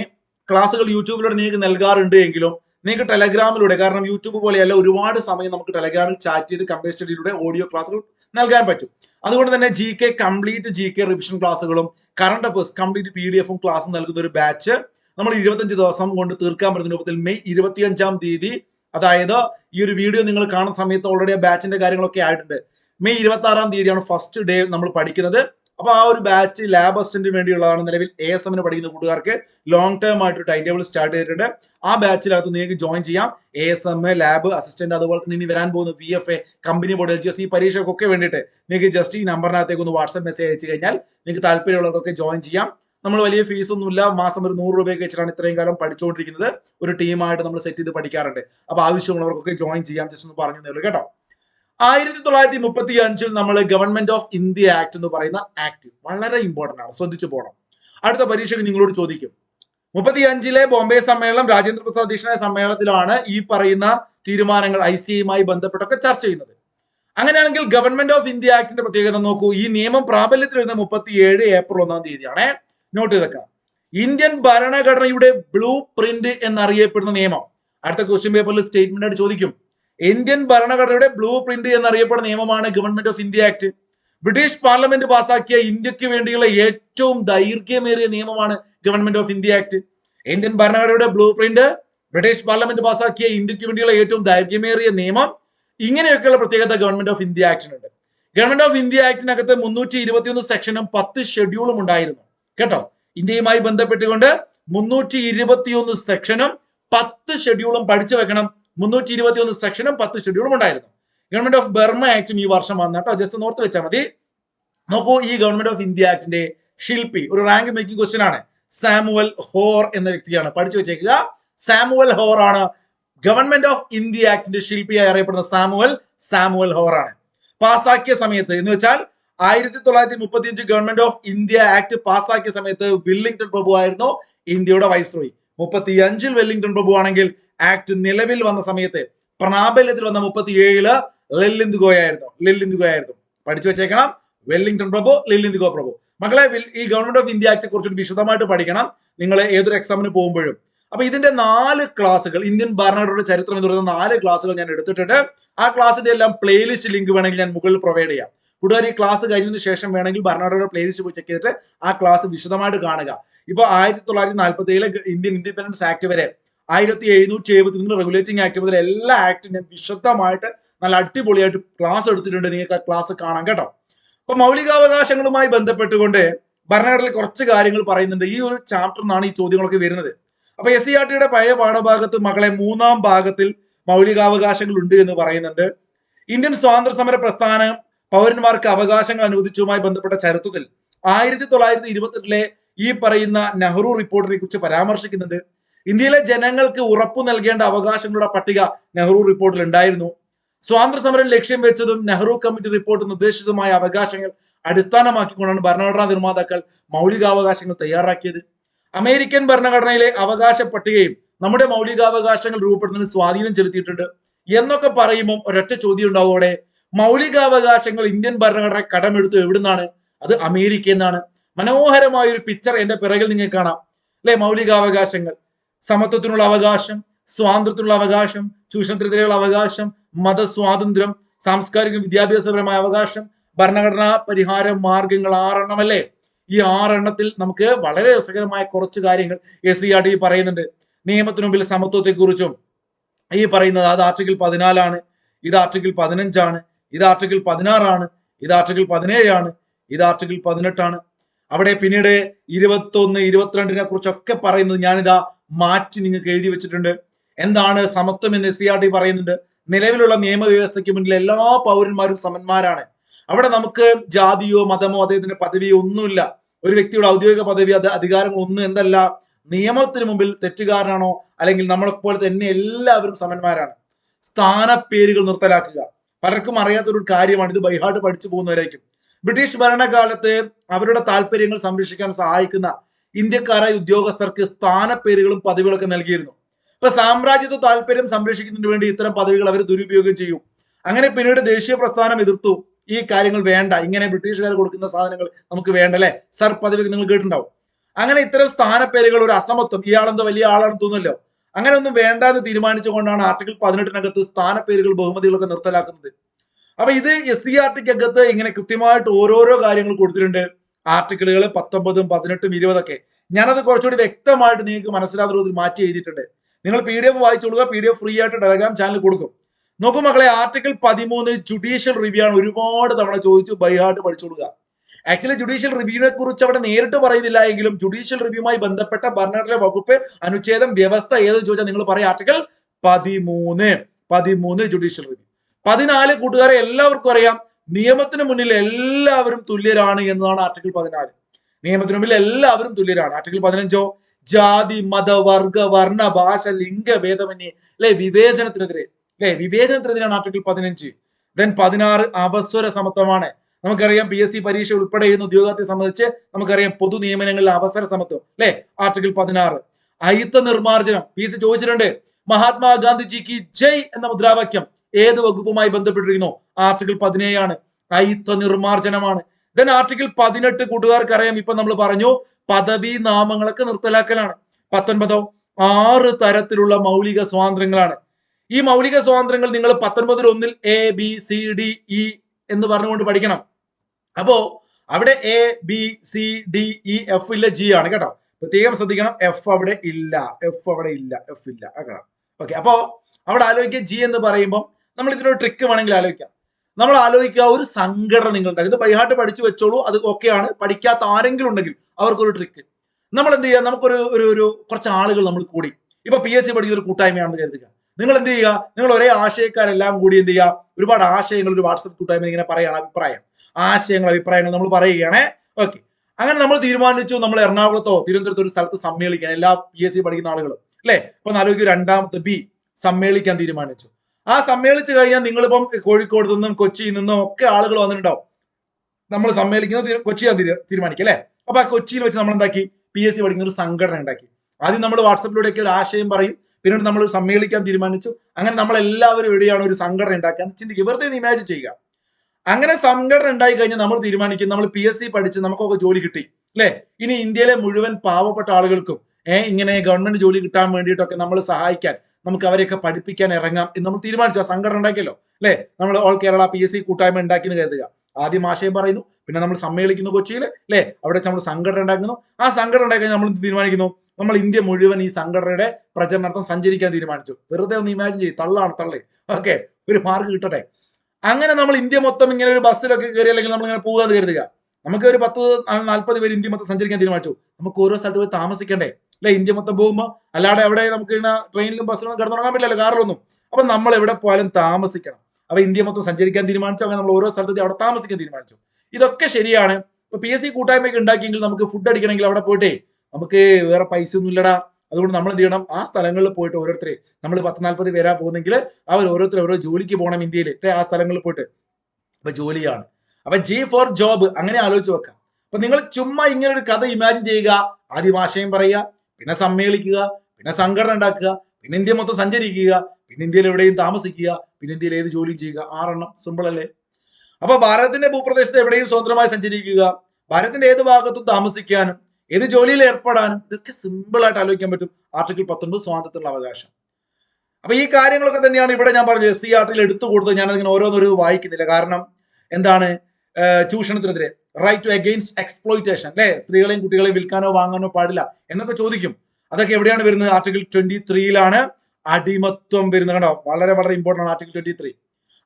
ക്ലാസ്സുകൾ യൂട്യൂബിലൂടെ നിങ്ങൾക്ക് നൽകാറുണ്ട് എങ്കിലും നിങ്ങൾക്ക് ടെലഗ്രാമിലൂടെ കാരണം യൂട്യൂബ് പോലെയല്ല ഒരുപാട് സമയം നമുക്ക് ടെലഗ്രാമിൽ ചാറ്റ് ചെയ്ത് കമ്പയർ സ്റ്റഡിയിലൂടെ ഓഡിയോ ക്ലാസ്സുകൾ നൽകാൻ പറ്റും. അതുകൊണ്ട് തന്നെ G K complete G K revision ക്ലാസ്സുകളും current affairs complete P D എഫും ക്ലാസ്സും നൽകുന്ന ഒരു ബാച്ച് നമ്മൾ ഇരുപത്തഞ്ച് ദിവസം കൊണ്ട് തീർക്കാൻ പറ്റുന്ന രൂപത്തിൽ മെയ് ഇരുപത്തിയഞ്ചാം തീയതി അതായത് ഈ ഒരു വീഡിയോ നിങ്ങൾ കാണുന്ന സമയത്ത് ഓൾറെഡി ആ ബാച്ചിന്റെ കാര്യങ്ങളൊക്കെ ആയിട്ടുണ്ട്. മെയ് ഇരുപത്തി ആറാം തീയതിയാണ് ഫസ്റ്റ് ഡേ നമ്മൾ പഠിക്കുന്നത്. അപ്പൊ ആ ഒരു ബാച്ച് ലാബ് അസിസ്റ്റന്റിന് വേണ്ടിയുള്ളതാണ് നിലവിൽ എ എസ് എമ്മിന് പഠിക്കുന്ന കൂട്ടുകാർക്ക് ലോങ് ടേം ആയിട്ട് ടൈം ടേബിൾ സ്റ്റാർട്ട് ചെയ്തിട്ടുണ്ട്. ആ ബാച്ചിനകത്ത് നിങ്ങൾക്ക് ജോയിൻ ചെയ്യാം. A S M lab assistant അതുപോലെ തന്നെ ഇനി വരാൻ പോകുന്ന V F A company board L G S ഈ പരീക്ഷയ്ക്കൊക്കെ വേണ്ടിയിട്ട് നിങ്ങൾക്ക് ജസ്റ്റ് ഈ നമ്പറിനകത്തേക്ക് ഒന്ന് വാട്സ്ആപ്പ് മെസ്സേജ് അയച്ചു കഴിഞ്ഞാൽ നിങ്ങൾക്ക് താല്പര്യമുള്ളതൊക്കെ ജോയിൻ ചെയ്യാം. നമ്മൾ വലിയ ഫീസ് ഒന്നുമില്ല മാസം ഒരു നൂറ് രൂപയൊക്കെ വെച്ചിട്ടാണ് ഇത്രയും കാലം പഠിച്ചുകൊണ്ടിരിക്കുന്നത്. ഒരു ടീമായിട്ട് നമ്മൾ സെറ്റ് ചെയ്ത് പഠിക്കാറുണ്ട്. അപ്പൊ ആവശ്യമുള്ളവർക്കൊക്കെ ജോയിൻ ചെയ്യാം. ജസ്റ്റ് ഒന്ന് പറഞ്ഞു കേട്ടോ. ആയിരത്തി തൊള്ളായിരത്തി മുപ്പത്തി അഞ്ചിൽ നമ്മൾ ഗവൺമെന്റ് ഓഫ് ഇന്ത്യ ആക്ട് എന്ന് പറയുന്ന ആക്ട് വളരെ ഇമ്പോർട്ടന്റ് ആണ്. ശ്രദ്ധിച്ചു പോകണം അടുത്ത പരീക്ഷയ്ക്ക് നിങ്ങളോട് ചോദിക്കും. മുപ്പത്തി അഞ്ചിലെ ബോംബെ സമ്മേളനം രാജേന്ദ്ര പ്രസാദ് അധ്യക്ഷനായ സമ്മേളനത്തിലാണ് ഈ പറയുന്ന തീരുമാനങ്ങൾ ഐ സി ഐയുമായി ബന്ധപ്പെട്ടൊക്കെ ചർച്ച ചെയ്യുന്നത്. അങ്ങനെയാണെങ്കിൽ ഗവൺമെന്റ് ഓഫ് ഇന്ത്യ ആക്ടിന്റെ പ്രത്യേകത നോക്കൂ. ഈ നിയമം പ്രാബല്യത്തിൽ വരുന്ന മുപ്പത്തി ഏഴ് ഏപ്രിൽ ഒന്നാം തീയതിയാണ്. നോട്ട് ചെയ്തേക്കാം. ഇന്ത്യൻ ഭരണഘടനയുടെ ബ്ലൂ പ്രിന്റ് എന്നറിയപ്പെടുന്ന നിയമം. അടുത്ത ക്വസ്റ്റ്യൻ പേപ്പറിൽ സ്റ്റേറ്റ്മെന്റ് ആയിട്ട് ചോദിക്കും. ഇന്ത്യൻ ഭരണഘടനയുടെ ബ്ലൂ പ്രിന്റ് എന്നറിയപ്പെടുന്ന നിയമമാണ് government of India act British parliament പാസാക്കിയ ഇന്ത്യയ്ക്ക് വേണ്ടിയുള്ള ഏറ്റവും ദൈർഘ്യമേറിയ നിയമമാണ് government of India act Indian ഭരണഘടനയുടെ ബ്ലൂ പ്രിന്റ് ബ്രിട്ടീഷ് പാർലമെന്റ് പാസാക്കിയ ഇന്ത്യയ്ക്ക് വേണ്ടിയുള്ള ഏറ്റവും ദൈർഘ്യമേറിയ നിയമം ഇങ്ങനെയൊക്കെയുള്ള പ്രത്യേകത ഗവൺമെന്റ് ഓഫ് ഇന്ത്യ ആക്ടിനുണ്ട് ഗവൺമെന്റ് ഓഫ് ഇന്ത്യ ആക്ടിനകത്ത് മുന്നൂറ്റി ഇരുപത്തിയൊന്ന് സെക്ഷനും പത്ത് ഷെഡ്യൂളും ഉണ്ടായിരുന്നു. കേട്ടോ? ഇന്ത്യയുമായി ബന്ധപ്പെട്ടുകൊണ്ട് മുന്നൂറ്റി ഇരുപത്തിയൊന്ന് സെക്ഷനും പത്ത് ഷെഡ്യൂളും പഠിച്ചു വെക്കണം മുന്നൂറ്റി ഇരുപത്തി ഒന്ന് സെക്ഷനും പത്ത് ഷെഡ്യൂളും ഉണ്ടായിരുന്നു. ഗവൺമെന്റ് ഓഫ് ബർമ ആക്ടും ഈ വർഷം വന്ന കേട്ടോ ജസ്റ്റ് നോർത്ത് വെച്ചാൽ മതി. നോക്കൂ ഈ ഗവൺമെന്റ് ഓഫ് ഇന്ത്യ ആക്ടിന്റെ ശില്പി ഒരു റാങ്ക് മേക്കിംഗ് ക്വസ്റ്റ്യൻ ആണ്. സാമുവൽ ഹോർ എന്ന വ്യക്തിയാണ് പഠിച്ചു വെച്ചേക്കുക. സാമുവൽ ഹോർ ആണ് ഗവൺമെന്റ് ഓഫ് ഇന്ത്യ ആക്ടിന്റെ ശില്പിയായി അറിയപ്പെടുന്ന സാമുവൽ സാമുവൽ ഹോർ ആണ്. പാസാക്കിയ സമയത്ത് എന്ന് വെച്ചാൽ ആയിരത്തി തൊള്ളായിരത്തി മുപ്പത്തി അഞ്ച് ഗവൺമെന്റ് ഓഫ് ഇന്ത്യ ആക്ട് പാസാക്കിയ സമയത്ത് വില്ലിംഗ്ടൺ പ്രഭു ആയിരുന്നു ഇന്ത്യയുടെ വൈസ്രോയി മുപ്പത്തി അഞ്ചിൽ വെല്ലിംഗ്ടൺ പ്രഭു ആണെങ്കിൽ ആക്ട് നിലവിൽ വന്ന സമയത്ത് പ്രാബല്യത്തിൽ വന്ന മുപ്പത്തി ഏഴിൽ ലെല്ലിന്ത് ഗോയായിരുന്നു ലെല്ലിന്ത് ഗോയായിരുന്നു പഠിച്ചു വെച്ചേക്കണം. വെല്ലിംഗ്ടൺ പ്രഭു ലെല്ലിന്ത് ഗോ പ്രഭു. മക്കളെ ഈ ഗവൺമെന്റ് ഓഫ് ഇന്ത്യ ആക്ട് കുറച്ചുകൂടി വിശദമായിട്ട് പഠിക്കണം. നിങ്ങൾ ഏതൊരു എക്സാമിന് പോകുമ്പോഴും. അപ്പൊ ഇതിന്റെ നാല് ക്ലാസ്സുകൾ ഇന്ത്യൻ ഭരണഘടനയുടെ ചരിത്രം എന്ന് പറയുന്ന നാല് ക്ലാസ്സുകൾ ഞാൻ എടുത്തിട്ടുണ്ട്. ആ ക്ലാസ്സിന്റെ എല്ലാം പ്ലേലിസ്റ്റ് ലിങ്ക് വേണമെങ്കിൽ ഞാൻ മുകളിൽ പ്രൊവൈഡ് ചെയ്യാം. കൂടുതൽ ഈ ക്ലാസ് കഴിഞ്ഞതിന് ശേഷം വേണമെങ്കിൽ ഭരണഘടനയുടെ പ്ലേലിസ്റ്റ് പോയി ചെക്ക് ചെയ്തിട്ട് ആ ക്ലാസ് വിശദമായിട്ട് കാണുക. ഇപ്പൊ ആയിരത്തി തൊള്ളായിരത്തി നാൽപ്പത്തി ഏഴിലെ ഇന്ത്യൻ ഇൻഡിപെൻഡൻസ് ആക്ട് വരെ ആയിരത്തി എഴുന്നൂറ്റി എഴുപത്തി മൂന്ന് റെഗുലേറ്റിംഗ് ആക്ട് മുതൽ എല്ലാ ആക്ടും ഞാൻ വിശദമായിട്ട് നല്ല അടിപൊളിയായിട്ട് ക്ലാസ് എടുത്തിട്ടുണ്ട്. നിങ്ങൾക്ക് ആ ക്ലാസ് കാണാം കേട്ടോ. അപ്പൊ മൗലികാവകാശങ്ങളുമായി ബന്ധപ്പെട്ടുകൊണ്ട് ഭരണഘടനയിൽ കുറച്ച് കാര്യങ്ങൾ പറയുന്നുണ്ട്. ഈ ഒരു ചാപ്റ്ററിൽ നിന്നാണ് ഈ ചോദ്യങ്ങളൊക്കെ വരുന്നത്. അപ്പൊ എസ് സി ആർ ടിയുടെ പഴയ പാഠഭാഗത്ത് മകളെ മൂന്നാം ഭാഗത്തിൽ മൗലികാവകാശങ്ങൾ ഉണ്ട് എന്ന് പറയുന്നുണ്ട്. ഇന്ത്യൻ സ്വാതന്ത്ര്യ സമര പ്രസ്ഥാനം പൗരന്മാർക്ക് അവകാശങ്ങൾ അനുവദിച്ചതുമായി ബന്ധപ്പെട്ട ചരിത്രത്തിൽ ആയിരത്തി തൊള്ളായിരത്തി ഇരുപത്തെട്ടിലെ ഈ പറയുന്ന നെഹ്റു റിപ്പോർട്ടിനെ കുറിച്ച് പരാമർശിക്കുന്നുണ്ട്. ഇന്ത്യയിലെ ജനങ്ങൾക്ക് ഉറപ്പു നൽകേണ്ട അവകാശങ്ങളുടെ പട്ടിക നെഹ്റു റിപ്പോർട്ടിൽ ഉണ്ടായിരുന്നു. സ്വാതന്ത്ര്യ സമരം ലക്ഷ്യം വെച്ചതും നെഹ്റു കമ്മിറ്റി റിപ്പോർട്ട് നിർദ്ദേശിച്ചതുമായ അവകാശങ്ങൾ അടിസ്ഥാനമാക്കിക്കൊണ്ടാണ് ഭരണഘടനാ നിർമ്മാതാക്കൾ മൗലികാവകാശങ്ങൾ തയ്യാറാക്കിയത്. അമേരിക്കൻ ഭരണഘടനയിലെ അവകാശ പട്ടികയും നമ്മുടെ മൗലികാവകാശങ്ങൾ രൂപപ്പെടുന്നതിന് സ്വാധീനം ചെലുത്തിയിട്ടുണ്ട്. എന്നൊക്കെ പറയുമ്പോൾ ഒരൊറ്റ ചോദ്യം ഉണ്ടാവും മൗലികാവകാശങ്ങൾ ഇന്ത്യൻ ഭരണഘടന കടമെടുത്തു എവിടുന്നാണ്? അത് അമേരിക്കയിൽ നിന്നാണ്. മനോഹരമായ ഒരു പിക്ചർ എന്റെ പിറകിൽ നിങ്ങൾക്ക് കാണാം. അല്ലെ? മൗലികാവകാശങ്ങൾ. സമത്വത്തിനുള്ള അവകാശം സ്വാതന്ത്ര്യത്തിനുള്ള അവകാശം ചൂഷണത്തിനെതിരെയുള്ള അവകാശം മതസ്വാതന്ത്ര്യം സാംസ്കാരിക വിദ്യാഭ്യാസപരമായ അവകാശം ഭരണഘടനാ പരിഹാര മാർഗങ്ങൾ ആറെണ്ണം അല്ലേ? ഈ ആറെണ്ണത്തിൽ നമുക്ക് വളരെ രസകരമായ കുറച്ച് കാര്യങ്ങൾ എസ് സി ആർ പറയുന്നുണ്ട്. നിയമത്തിനു മുമ്പിൽ സമത്വത്തെക്കുറിച്ചും. ഈ പറയുന്നത് അത് ആർട്ടിക്കിൾ പതിനാലാണ് ഇത് ആർട്ടിക്കിൾ പതിനഞ്ചാണ് ഇത് ആർട്ടിക്കിൾ പതിനാറാണ് ഇത് ആർട്ടിക്കിൾ പതിനേഴാണ് ഇത് ആർട്ടിക്കിൾ പതിനെട്ടാണ്. അവിടെ പിന്നീട് ഇരുപത്തൊന്ന് ഇരുപത്തിരണ്ടിനെ കുറിച്ചൊക്കെ പറയുന്നത് ഞാനിതാ മാറ്റി നിങ്ങൾക്ക് എഴുതി വെച്ചിട്ടുണ്ട്. എന്താണ് സമത്വം എന്ന് എസ് സി ആർ ടി പറയുന്നുണ്ട്. നിലവിലുള്ള നിയമവ്യവസ്ഥയ്ക്ക് മുന്നിൽ എല്ലാ പൗരന്മാരും സമന്മാരാണ്. അവിടെ നമുക്ക് ജാതിയോ മതമോ അദ്ദേഹത്തിന്റെ പദവിയോ ഒന്നുമില്ല. ഒരു വ്യക്തിയുടെ ഔദ്യോഗിക പദവി അത് അധികാരങ്ങൾ ഒന്നും എന്തല്ല. നിയമത്തിന് മുമ്പിൽ തെറ്റുകാരനാണോ? അല്ലെങ്കിൽ നമ്മളെ പോലെ തന്നെ എല്ലാവരും സമന്മാരാണ്. സ്ഥാനപ്പേരുകൾ നിർത്തലാക്കുക. പലർക്കും അറിയാത്തൊരു കാര്യമാണ്. ഇത് ബൈഹാർട്ട് പഠിച്ചു പോകുന്നവരായിരിക്കും. ബ്രിട്ടീഷ് ഭരണകാലത്ത് അവരുടെ താല്പര്യങ്ങൾ സംരക്ഷിക്കാൻ സഹായിക്കുന്ന ഇന്ത്യക്കാരായ ഉദ്യോഗസ്ഥർക്ക് സ്ഥാനപ്പേരുകളും പദവികളൊക്കെ നൽകിയിരുന്നു. ഇപ്പൊ സാമ്രാജ്യത്വ താല്പര്യം സംരക്ഷിക്കുന്നതിന് വേണ്ടി ഇത്തരം പദവികൾ അവർ ദുരുപയോഗം ചെയ്യും. അങ്ങനെ പിന്നീട് ദേശീയ പ്രസ്ഥാനം എതിർത്തു. ഈ കാര്യങ്ങൾ വേണ്ട. ഇങ്ങനെ ബ്രിട്ടീഷുകാർ കൊടുക്കുന്ന സാധനങ്ങൾ നമുക്ക് വേണ്ട അല്ലെ? സർ പദവി നിങ്ങൾ കേട്ടിട്ടുണ്ടാവും. അങ്ങനെ ഇത്തരം സ്ഥാനപ്പേരുകൾ ഒരു അസമത്വം ഇയാളെന്തോ വലിയ ആളാണെന്ന് തോന്നുന്നല്ലോ. അങ്ങനെ ഒന്നും വേണ്ട എന്ന് തീരുമാനിച്ചുകൊണ്ടാണ് ആർട്ടിക്കിൾ പതിനെട്ടിനകത്ത് സ്ഥാനപ്പേരുകൾ ബഹുമതികളൊക്കെ നിർത്തലാക്കുന്നത്. അപ്പൊ ഇത് എസ് സി ആർ ടിക്ക് അകത്ത് ഇങ്ങനെ കൃത്യമായിട്ട് ഓരോരോ കാര്യങ്ങൾ കൊടുത്തിട്ടുണ്ട്. ആർട്ടിക്കിളുകൾ പത്തൊമ്പതും പതിനെട്ടും ഇരുപതൊക്കെ. ഞാനത് കുറച്ചുകൂടി വ്യക്തമായിട്ട് നിങ്ങൾക്ക് മനസ്സിലാകുന്ന രൂപത്തിൽ മാറ്റി എഴുതിയിട്ടുണ്ട്. നിങ്ങൾ പി ഡി എഫ് വായിച്ചോളുക. പി ഡി എഫ് ഫ്രീ ആയിട്ട് ടെലഗ്രാം ചാനൽ കൊടുക്കും. നോക്കൂ മക്കളെ ആർട്ടിക്കിൾ പതിമൂന്ന് ജുഡീഷ്യൽ റിവ്യൂ ആണ് ഒരുപാട് തവണ ചോദിച്ചു ബൈഹാർട്ട് പഠിച്ചോളുക. ആക്ച്വലി ജുഡീഷ്യൽ റിവ്യൂവിനെ കുറിച്ച് അവിടെ നേരിട്ട് പറയുന്നില്ല എങ്കിലും ജുഡീഷ്യൽ റിവ്യൂമായി ബന്ധപ്പെട്ട ഭരണഘടന വകുപ്പ് അനുച്ഛേദം വ്യവസ്ഥ ഏതെന്ന് ചോദിച്ചാൽ നിങ്ങൾ പറയും ആർട്ടിക്കിൾ പതിമൂന്ന്. പതിമൂന്ന് ജുഡീഷ്യൽ റിവ്യൂ പതിനാല് കൂട്ടുകാരെ എല്ലാവർക്കും അറിയാം. നിയമത്തിന് മുന്നിൽ എല്ലാവരും തുല്യരാണ് എന്നതാണ് ആർട്ടിക്കിൾ പതിനാല്. നിയമത്തിന് മുന്നിൽ എല്ലാവരും തുല്യരാണ്. ആർട്ടിക്കിൾ പതിനഞ്ചോ ജാതി മത വർഗ വർണ ഭാഷ ലിംഗ ഭേദമന്യേ അല്ലെ? വിവേചനത്തിനെതിരെ. അല്ലെ? വിവേചനത്തിനെതിരാണ് ആർട്ടിക്കിൾ പതിനഞ്ച്. ദെൻ പതിനാറ് അവസര സമത്വമാണ്. നമുക്കറിയാം പി എസ് സി പരീക്ഷ ഉൾപ്പെടെ ചെയ്യുന്ന ഉദ്യോഗാർത്ഥിയെ സംബന്ധിച്ച് നമുക്കറിയാം പൊതു നിയമനങ്ങളിൽ അവസര സമത്വം അല്ലെ? ആർട്ടിക്കിൾ പതിനാറ്. അയിത്ത നിർമാർജനം പി എസ് സി ചോദിച്ചിട്ടുണ്ട്. മഹാത്മാഗാന്ധിജിക്ക് ജയ് എന്ന മുദ്രാവാക്യം. ഏത് വകുപ്പുമായി ബന്ധപ്പെട്ടിരിക്കുന്നു? ആർട്ടിക്കിൾ പതിനേഴാണ്. അയിത്ത നിർമാർജനമാണ് ദെൻ ആർട്ടിക്കിൾ പതിനെട്ട് കൂട്ടുകാർക്ക് അറിയാം ഇപ്പൊ നമ്മൾ പറഞ്ഞു പദവി നാമങ്ങളൊക്കെ നിർത്തലാക്കലാണ്. പത്തൊൻപതോ? ആറ് തരത്തിലുള്ള മൗലിക സ്വാതന്ത്ര്യങ്ങളാണ്. ഈ മൗലിക സ്വാതന്ത്ര്യങ്ങൾ നിങ്ങൾ പത്തൊൻപതിൽ ഒന്നിൽ A B C D E എന്ന് പറഞ്ഞുകൊണ്ട് പഠിക്കണം. അപ്പോ അവിടെ A B C D E F ഇല്ല ജി ആണ് കേട്ടോ. പ്രത്യേകം ശ്രദ്ധിക്കണം. എഫ് അവിടെ ഇല്ല. എഫ് അവിടെ ഇല്ല. എഫ് ഇല്ല. കേട്ടോ. ഓക്കെ അപ്പോ അവിടെ ആലോചിക്കുക. ജി എന്ന് പറയുമ്പോൾ നമ്മൾ ഇതിനൊരു ട്രിക്ക് വേണമെങ്കിൽ ആലോചിക്കാം. നമ്മൾ ആലോചിക്കുക ഒരു സംഘടന നിങ്ങൾ ഉണ്ടാക്കുക ഇത് ബൈഹാർട്ട് പഠിച്ചു വെച്ചോളൂ അത് ഓക്കെയാണ് പഠിക്കാത്ത ആരെങ്കിലും ഉണ്ടെങ്കിൽ അവർക്കൊരു ട്രിക്ക് നമ്മൾ എന്ത് ചെയ്യുക? നമുക്കൊരു ഒരു ഒരു കുറച്ച് ആളുകൾ നമ്മൾ കൂടി. ഇപ്പൊ പി എസ് സി പഠിക്കുന്ന ഒരു കൂട്ടായ്മയാണെന്ന് കരുതുക. നിങ്ങൾ എന്ത് ചെയ്യുക? നിങ്ങൾ ഒരേ ആശയക്കാരെല്ലാം കൂടി എന്ത് ചെയ്യുക? ഒരുപാട് ആശയങ്ങൾ ഒരു വാട്സപ്പ് കൂട്ടായ്മ ഇങ്ങനെ പറയാണ് അഭിപ്രായം. ആശയങ്ങൾ അഭിപ്രായങ്ങൾ നമ്മൾ പറയുകയാണേ. ഓക്കെ അങ്ങനെ നമ്മൾ തീരുമാനിച്ചു നമ്മൾ എറണാകുളത്തോ തിരുവനന്തപുരത്തോ ഒരു സ്ഥലത്ത് സമ്മേളിക്കാൻ എല്ലാ പി എസ് സി പഠിക്കുന്ന ആളുകളും. അല്ലെ? അപ്പൊ ആലോചിക്കും രണ്ടാമത്തെ ബി സമ്മേളിക്കാൻ തീരുമാനിച്ചു. ആ സമ്മേളിച്ചു കഴിഞ്ഞാൽ നിങ്ങളിപ്പം കോഴിക്കോട് നിന്നും കൊച്ചിയിൽ നിന്നും ഒക്കെ ആളുകൾ വന്നിട്ടുണ്ടാവും. നമ്മൾ സമ്മേളിക്കുന്നത് കൊച്ചിയാൻ തീരു- തീരുമാനിക്കും അല്ലെ? അപ്പൊ ആ കൊച്ചിയിൽ വെച്ച് നമ്മൾ എന്താക്കി? പി എസ് സി പഠിക്കുന്ന ഒരു സംഘടന ഉണ്ടാക്കി. ആദ്യം നമ്മൾ വാട്സപ്പിലൂടെയൊക്കെ ഒരു ആശയം പറയും. പിന്നീട് നമ്മൾ സമ്മേളിക്കാൻ തീരുമാനിച്ചു. അങ്ങനെ നമ്മൾ എല്ലാവരും എവിടെയാണ് ഒരു സംഘടന ഉണ്ടാക്കാൻ ചിന്തിക്കുക. വെറുതെ ഇമാജിൻ ചെയ്യുക. അങ്ങനെ സംഘടന ഉണ്ടായി കഴിഞ്ഞാൽ നമ്മൾ തീരുമാനിക്കും. നമ്മൾ പി എസ് സി പഠിച്ച് നമുക്കൊക്കെ ജോലി കിട്ടി. അല്ലെ? ഇനി ഇന്ത്യയിലെ മുഴുവൻ പാവപ്പെട്ട ആളുകൾക്കും ഏഹ് ഇങ്ങനെ ഗവൺമെന്റ് ജോലി കിട്ടാൻ വേണ്ടിയിട്ടൊക്കെ നമ്മൾ സഹായിക്കാൻ നമുക്ക് അവരെയൊക്കെ പഠിപ്പിക്കാൻ ഇറങ്ങാം എന്ന് നമ്മൾ തീരുമാനിച്ചു. ആ സംഘടന ഉണ്ടാക്കിയല്ലോ അല്ലെ? നമ്മൾ all Kerala P S C കൂട്ടായ്മ ഉണ്ടാക്കിയെന്ന് കരുതുക. ആദ്യം ആശയം പറയുന്നു പിന്നെ നമ്മൾ സമ്മേളിക്കുന്നു കൊച്ചിയിൽ അല്ലെ? അവിടെ നമ്മൾ സംഘടന ഉണ്ടാക്കുന്നു. ആ സംഘടന ഉണ്ടാക്കി നമ്മൾ തീരുമാനിക്കുന്നു? നമ്മൾ ഇന്ത്യ മുഴുവൻ ഈ സംഘടനയുടെ പ്രചരണാർത്ഥം സഞ്ചരിക്കാൻ തീരുമാനിച്ചു. വെറുതെ ഒന്ന് ഇമാജിൻ ചെയ്യും തള്ളാണ് തള്ളേ. ഓക്കെ ഒരു മാർക്ക് കിട്ടട്ടെ. അങ്ങനെ നമ്മൾ ഇന്ത്യ മൊത്തം ഇങ്ങനെ ഒരു ബസ്സിലൊക്കെ കയറി അല്ലെങ്കിൽ നമ്മൾ ഇങ്ങനെ പോകാന്ന് കരുതുക. നമുക്ക് ഒരു പത്ത് നാൽപ്പത് പേര് ഇന്ത്യ മൊത്തം സഞ്ചരിക്കാൻ തീരുമാനിച്ചു. നമുക്ക് ഓരോ സ്ഥലത്ത് പോയി താമസിക്കണ്ടേ? അല്ലെ? ഇന്ത്യ മൊത്തം പോകുമ്പോൾ അല്ലാതെ എവിടെ നമുക്ക് ഇങ്ങനെ ട്രെയിനിലും ബസ്സിലും കിടന്നുറങ്ങാൻ പറ്റില്ലല്ലോ കാറിലൊന്നും. അപ്പൊ നമ്മൾ എവിടെ പോയാലും താമസിക്കണം. അപ്പൊ ഇന്ത്യ മൊത്തം സഞ്ചരിക്കാൻ തീരുമാനിച്ചു. അങ്ങനെ നമ്മൾ ഓരോ സ്ഥലത്ത് അവിടെ താമസിക്കാൻ തീരുമാനിച്ചു. ഇതൊക്കെ ശരിയാണ്. ഇപ്പൊ പി എസ് സി കൂട്ടായ്മയൊക്കെ ഉണ്ടാക്കിയെങ്കിൽ നമുക്ക് ഫുഡ് അടിക്കണമെങ്കിൽ അവിടെ പോയിട്ടേ നമുക്ക് വേറെ പൈസ ഒന്നും ഇല്ലടാ. അതുകൊണ്ട് നമ്മൾ എന്ത് ചെയ്യണം? ആ സ്ഥലങ്ങളിൽ പോയിട്ട് ഓരോരുത്തരെ നമ്മൾ പത്ത് നാൽപ്പത് പേരാ പോകുന്നെങ്കിൽ അവർ ഓരോരുത്തർ ഓരോ ജോലിക്ക് പോകണം ഇന്ത്യയിൽ? ആ സ്ഥലങ്ങളിൽ പോയിട്ട്. അപ്പൊ ജോലിയാണ്. അപ്പൊ ജി ഫോർ ജോബ് അങ്ങനെ ആലോചിച്ച് വെക്കാം. അപ്പൊ നിങ്ങൾ ചുമ്മാ ഇങ്ങനെ ഒരു കഥ ഇമാജിൻ ചെയ്യുക. ആദ്യം ആശയം പറയുക. പിന്നെ സമ്മേളിക്കുക പിന്നെ സംഘടന ഉണ്ടാക്കുക പിന്നെ ഇന്ത്യ മൊത്തം സഞ്ചരിക്കുക പിന്നെ ഇന്ത്യയിൽ എവിടെയും താമസിക്കുക പിന്നെ ഇന്ത്യയിൽ ഏത് ജോലിയും ചെയ്യുക. ആറെണ്ണം. സിമ്പിൾ അല്ലേ? അപ്പൊ ഭാരതത്തിന്റെ ഭൂപ്രദേശത്ത് എവിടെയും സ്വതന്ത്രമായി സഞ്ചരിക്കുക ഭാരതത്തിന്റെ ഏത് ഭാഗത്തും താമസിക്കാനും ഏത് ജോലിയിൽ ഏർപ്പെടാനും ഇതൊക്കെ സിമ്പിൾ ആയിട്ട് ആലോചിക്കാൻ പറ്റും. ആർട്ടിക്കിൾ പത്തൊൻപത് സ്വാതന്ത്ര്യത്തിനുള്ള അവകാശം. അപ്പൊ ഈ കാര്യങ്ങളൊക്കെ തന്നെയാണ് ഇവിടെ ഞാൻ പറഞ്ഞത്. എസ് സി ആർട്ടിൽ എടുത്തു കൊടുത്തത്. ഞാൻ അതിങ്ങനെ ഓരോന്നോരോ വായിക്കുന്നില്ല. കാരണം എന്താണ്? ചൂഷണത്തിനെതിരെ. റൈറ്റ് ടു അഗെയിൻസ്റ്റ് എക്സ്പ്ലോയിറ്റേഷൻ അല്ലെ? സ്ത്രീകളെയും കുട്ടികളെയും വിൽക്കാനോ വാങ്ങാനോ പാടില്ല എന്നൊക്കെ ചോദിക്കും. അതൊക്കെ എവിടെയാണ് വരുന്നത്? ആർട്ടിക്കിൾ ട്വന്റി ത്രീയിലാണ് അടിമത്വം വരുന്നത്. കണ്ടോ? വളരെ വളരെ ഇമ്പോർട്ടന്റ് ആണ് ആർട്ടിക്കിൾ ട്വന്റി ത്രീ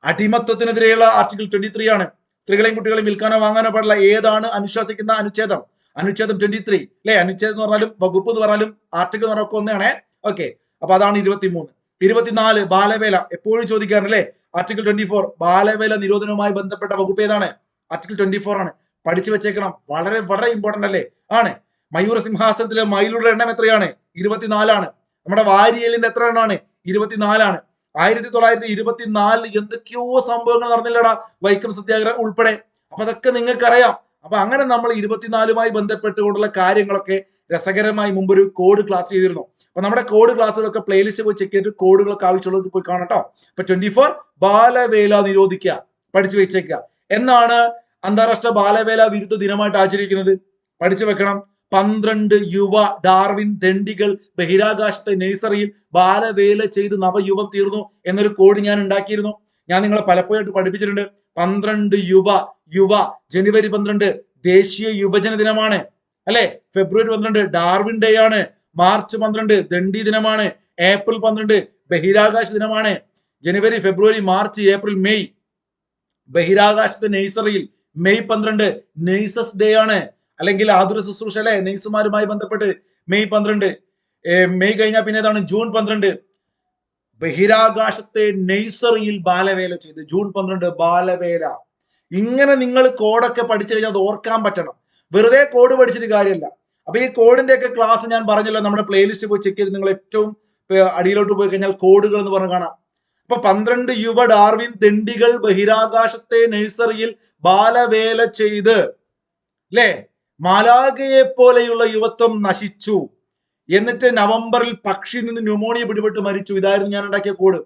അടിമത്വത്തിനെതിരെയുള്ള ആർട്ടിക്കിൾ ട്വന്റി ത്രീ ആണ്. സ്ത്രീകളെയും കുട്ടികളെയും വിൽക്കാനോ വാങ്ങാനോ പാടില്ല. ഏതാണ് അനുശാസിക്കുന്ന അനുച്ഛേദം? അനുച്ഛേദം ട്വന്റി ത്രീ അല്ലെ? അനുച്ഛേദം എന്ന് പറഞ്ഞാലും വകുപ്പ് എന്ന് പറഞ്ഞാലും ആർട്ടിക്കിൾ എന്ന് പറഞ്ഞാൽ ഒന്നാണേ ഓക്കെ അപ്പൊ അതാണ് ഇരുപത്തി മൂന്ന് ഇരുപത്തിനാല് ബാലവേല. എപ്പോഴും ചോദിക്കാറുണ്ട് ആർട്ടിക്കിൾ ട്വന്റി ഫോർ ബാലവേല നിരോധനവുമായി ബന്ധപ്പെട്ട വകുപ്പ് ഏതാണ്? ആർട്ടിക്കിൾ ട്വന്റി ഫോർ ആണ്. പഠിച്ചു വെച്ചേക്കണം. വളരെ വളരെ ഇമ്പോർട്ടന്റ് അല്ലേ? ആണ്. മയൂര സിംഹാസനത്തിലെ മയിലുടെ എണ്ണം എത്രയാണ്? ഇരുപത്തിനാലാണ്. നമ്മുടെ വാരിയലിന്റെ എത്ര എണ്ണമാണ്? ഇരുപത്തിനാലാണ്. ആയിരത്തി തൊള്ളായിരത്തി ഇരുപത്തിനാലിൽ എന്തൊക്കെയോ സംഭവങ്ങൾ നടന്നില്ലടാ വൈക്കം സത്യാഗ്രഹം ഉൾപ്പെടെ. അപ്പൊ അതൊക്കെ നിങ്ങൾക്കറിയാം. അപ്പൊ അങ്ങനെ നമ്മൾ ഇരുപത്തിനാലുമായി ബന്ധപ്പെട്ടുകൊണ്ടുള്ള കാര്യങ്ങളൊക്കെ രസകരമായി മുമ്പ് ഒരു കോഡ് ക്ലാസ് ചെയ്തിരുന്നു. അപ്പൊ നമ്മുടെ കോഡ് ക്ലാസ്സുകളൊക്കെ പ്ലേലിസ്റ്റ് പോയി ചെക്ക് ചെയ്തിട്ട് കോഡുകളൊക്കെ ആവശ്യമുള്ളവർക്ക് പോയി കാണട്ടോ അപ്പൊ ട്വന്റി ഫോർ ബാലവേല നിരോധിക്കുക. പഠിച്ചു വെച്ചേക്കുക. എന്നാണ് അന്താരാഷ്ട്ര ബാലവേല വിരുദ്ധ ദിനമായിട്ട് ആചരിക്കുന്നത്. പഠിച്ചു വെക്കണം. പന്ത്രണ്ട് യുവ ഡാർവിൻ ദണ്ഡികൾ ബഹിരാകാശത്തെ നഴ്സറിയിൽ ബാലവേല ചെയ്ത് നവയുവം തീർന്നു എന്നൊരു കോഡ് ഞാൻ ഉണ്ടാക്കിയിരുന്നു. ഞാൻ നിങ്ങളെ പലപ്പോഴായിട്ട് പഠിപ്പിച്ചിട്ടുണ്ട്. പന്ത്രണ്ട് യുവ യുവ ജനുവരി പന്ത്രണ്ട് ദേശീയ യുവജന ദിനമാണ്. അല്ലെ? ഫെബ്രുവരി പന്ത്രണ്ട് ഡാർവിൻ ഡേ ആണ്. മാർച്ച് പന്ത്രണ്ട് ദണ്ഡി ദിനമാണ്. ഏപ്രിൽ പന്ത്രണ്ട് ബഹിരാകാശ ദിനമാണ്. ജനുവരി ഫെബ്രുവരി മാർച്ച് ഏപ്രിൽ മെയ് ബഹിരാകാശത്തെ നെയ്സറിയിൽ മെയ് പന്ത്രണ്ട് നെയ്സസ് ഡേ ആണ്. അല്ലെങ്കിൽ ആതുര ശുശ്രൂഷ അല്ലെ? നെയ്സുമാരുമായി ബന്ധപ്പെട്ട് മെയ് പന്ത്രണ്ട്. മെയ് കഴിഞ്ഞാൽ പിന്നെ ഏതാണ്? ജൂൺ പന്ത്രണ്ട്. ബഹിരാകാശത്തെ നെയ്സറിയിൽ ബാലവേല ചെയ്ത്. ജൂൺ പന്ത്രണ്ട് ബാലവേല. ഇങ്ങനെ നിങ്ങൾ കോഡൊക്കെ പഠിച്ചു കഴിഞ്ഞാൽ അത് ഓർക്കാൻ പറ്റണം. വെറുതെ കോഡ് പഠിച്ചിട്ട് കാര്യമില്ല അപ്പൊ ഈ കോഡിന്റെ ഒക്കെ ക്ലാസ് ഞാൻ പറഞ്ഞല്ലോ നമ്മുടെ പ്ലേലിസ്റ്റ് പോയി ചെക്ക് ചെയ്ത് നിങ്ങൾ ഏറ്റവും അടിയിലോട്ട് പോയി കഴിഞ്ഞാൽ കോഡുകൾ എന്ന് പറഞ്ഞ് കാണാം. അപ്പൊ പന്ത്രണ്ട് യുവ ഡാർവിൻ തെണ്ടികൾ ബഹിരാകാശത്തെ നഴ്സറിയിൽ ബാലവേല ചെയ്ത് അല്ലേ മാലാഗയെ പോലെയുള്ള യുവത്വം നശിച്ചു. എന്നിട്ട് നവംബറിൽ പക്ഷി നിന്ന് ന്യൂമോണിയ പിടിപെട്ട് മരിച്ചു. ഇതായിരുന്നു ഞാൻ ഉണ്ടാക്കിയ കോഡ്.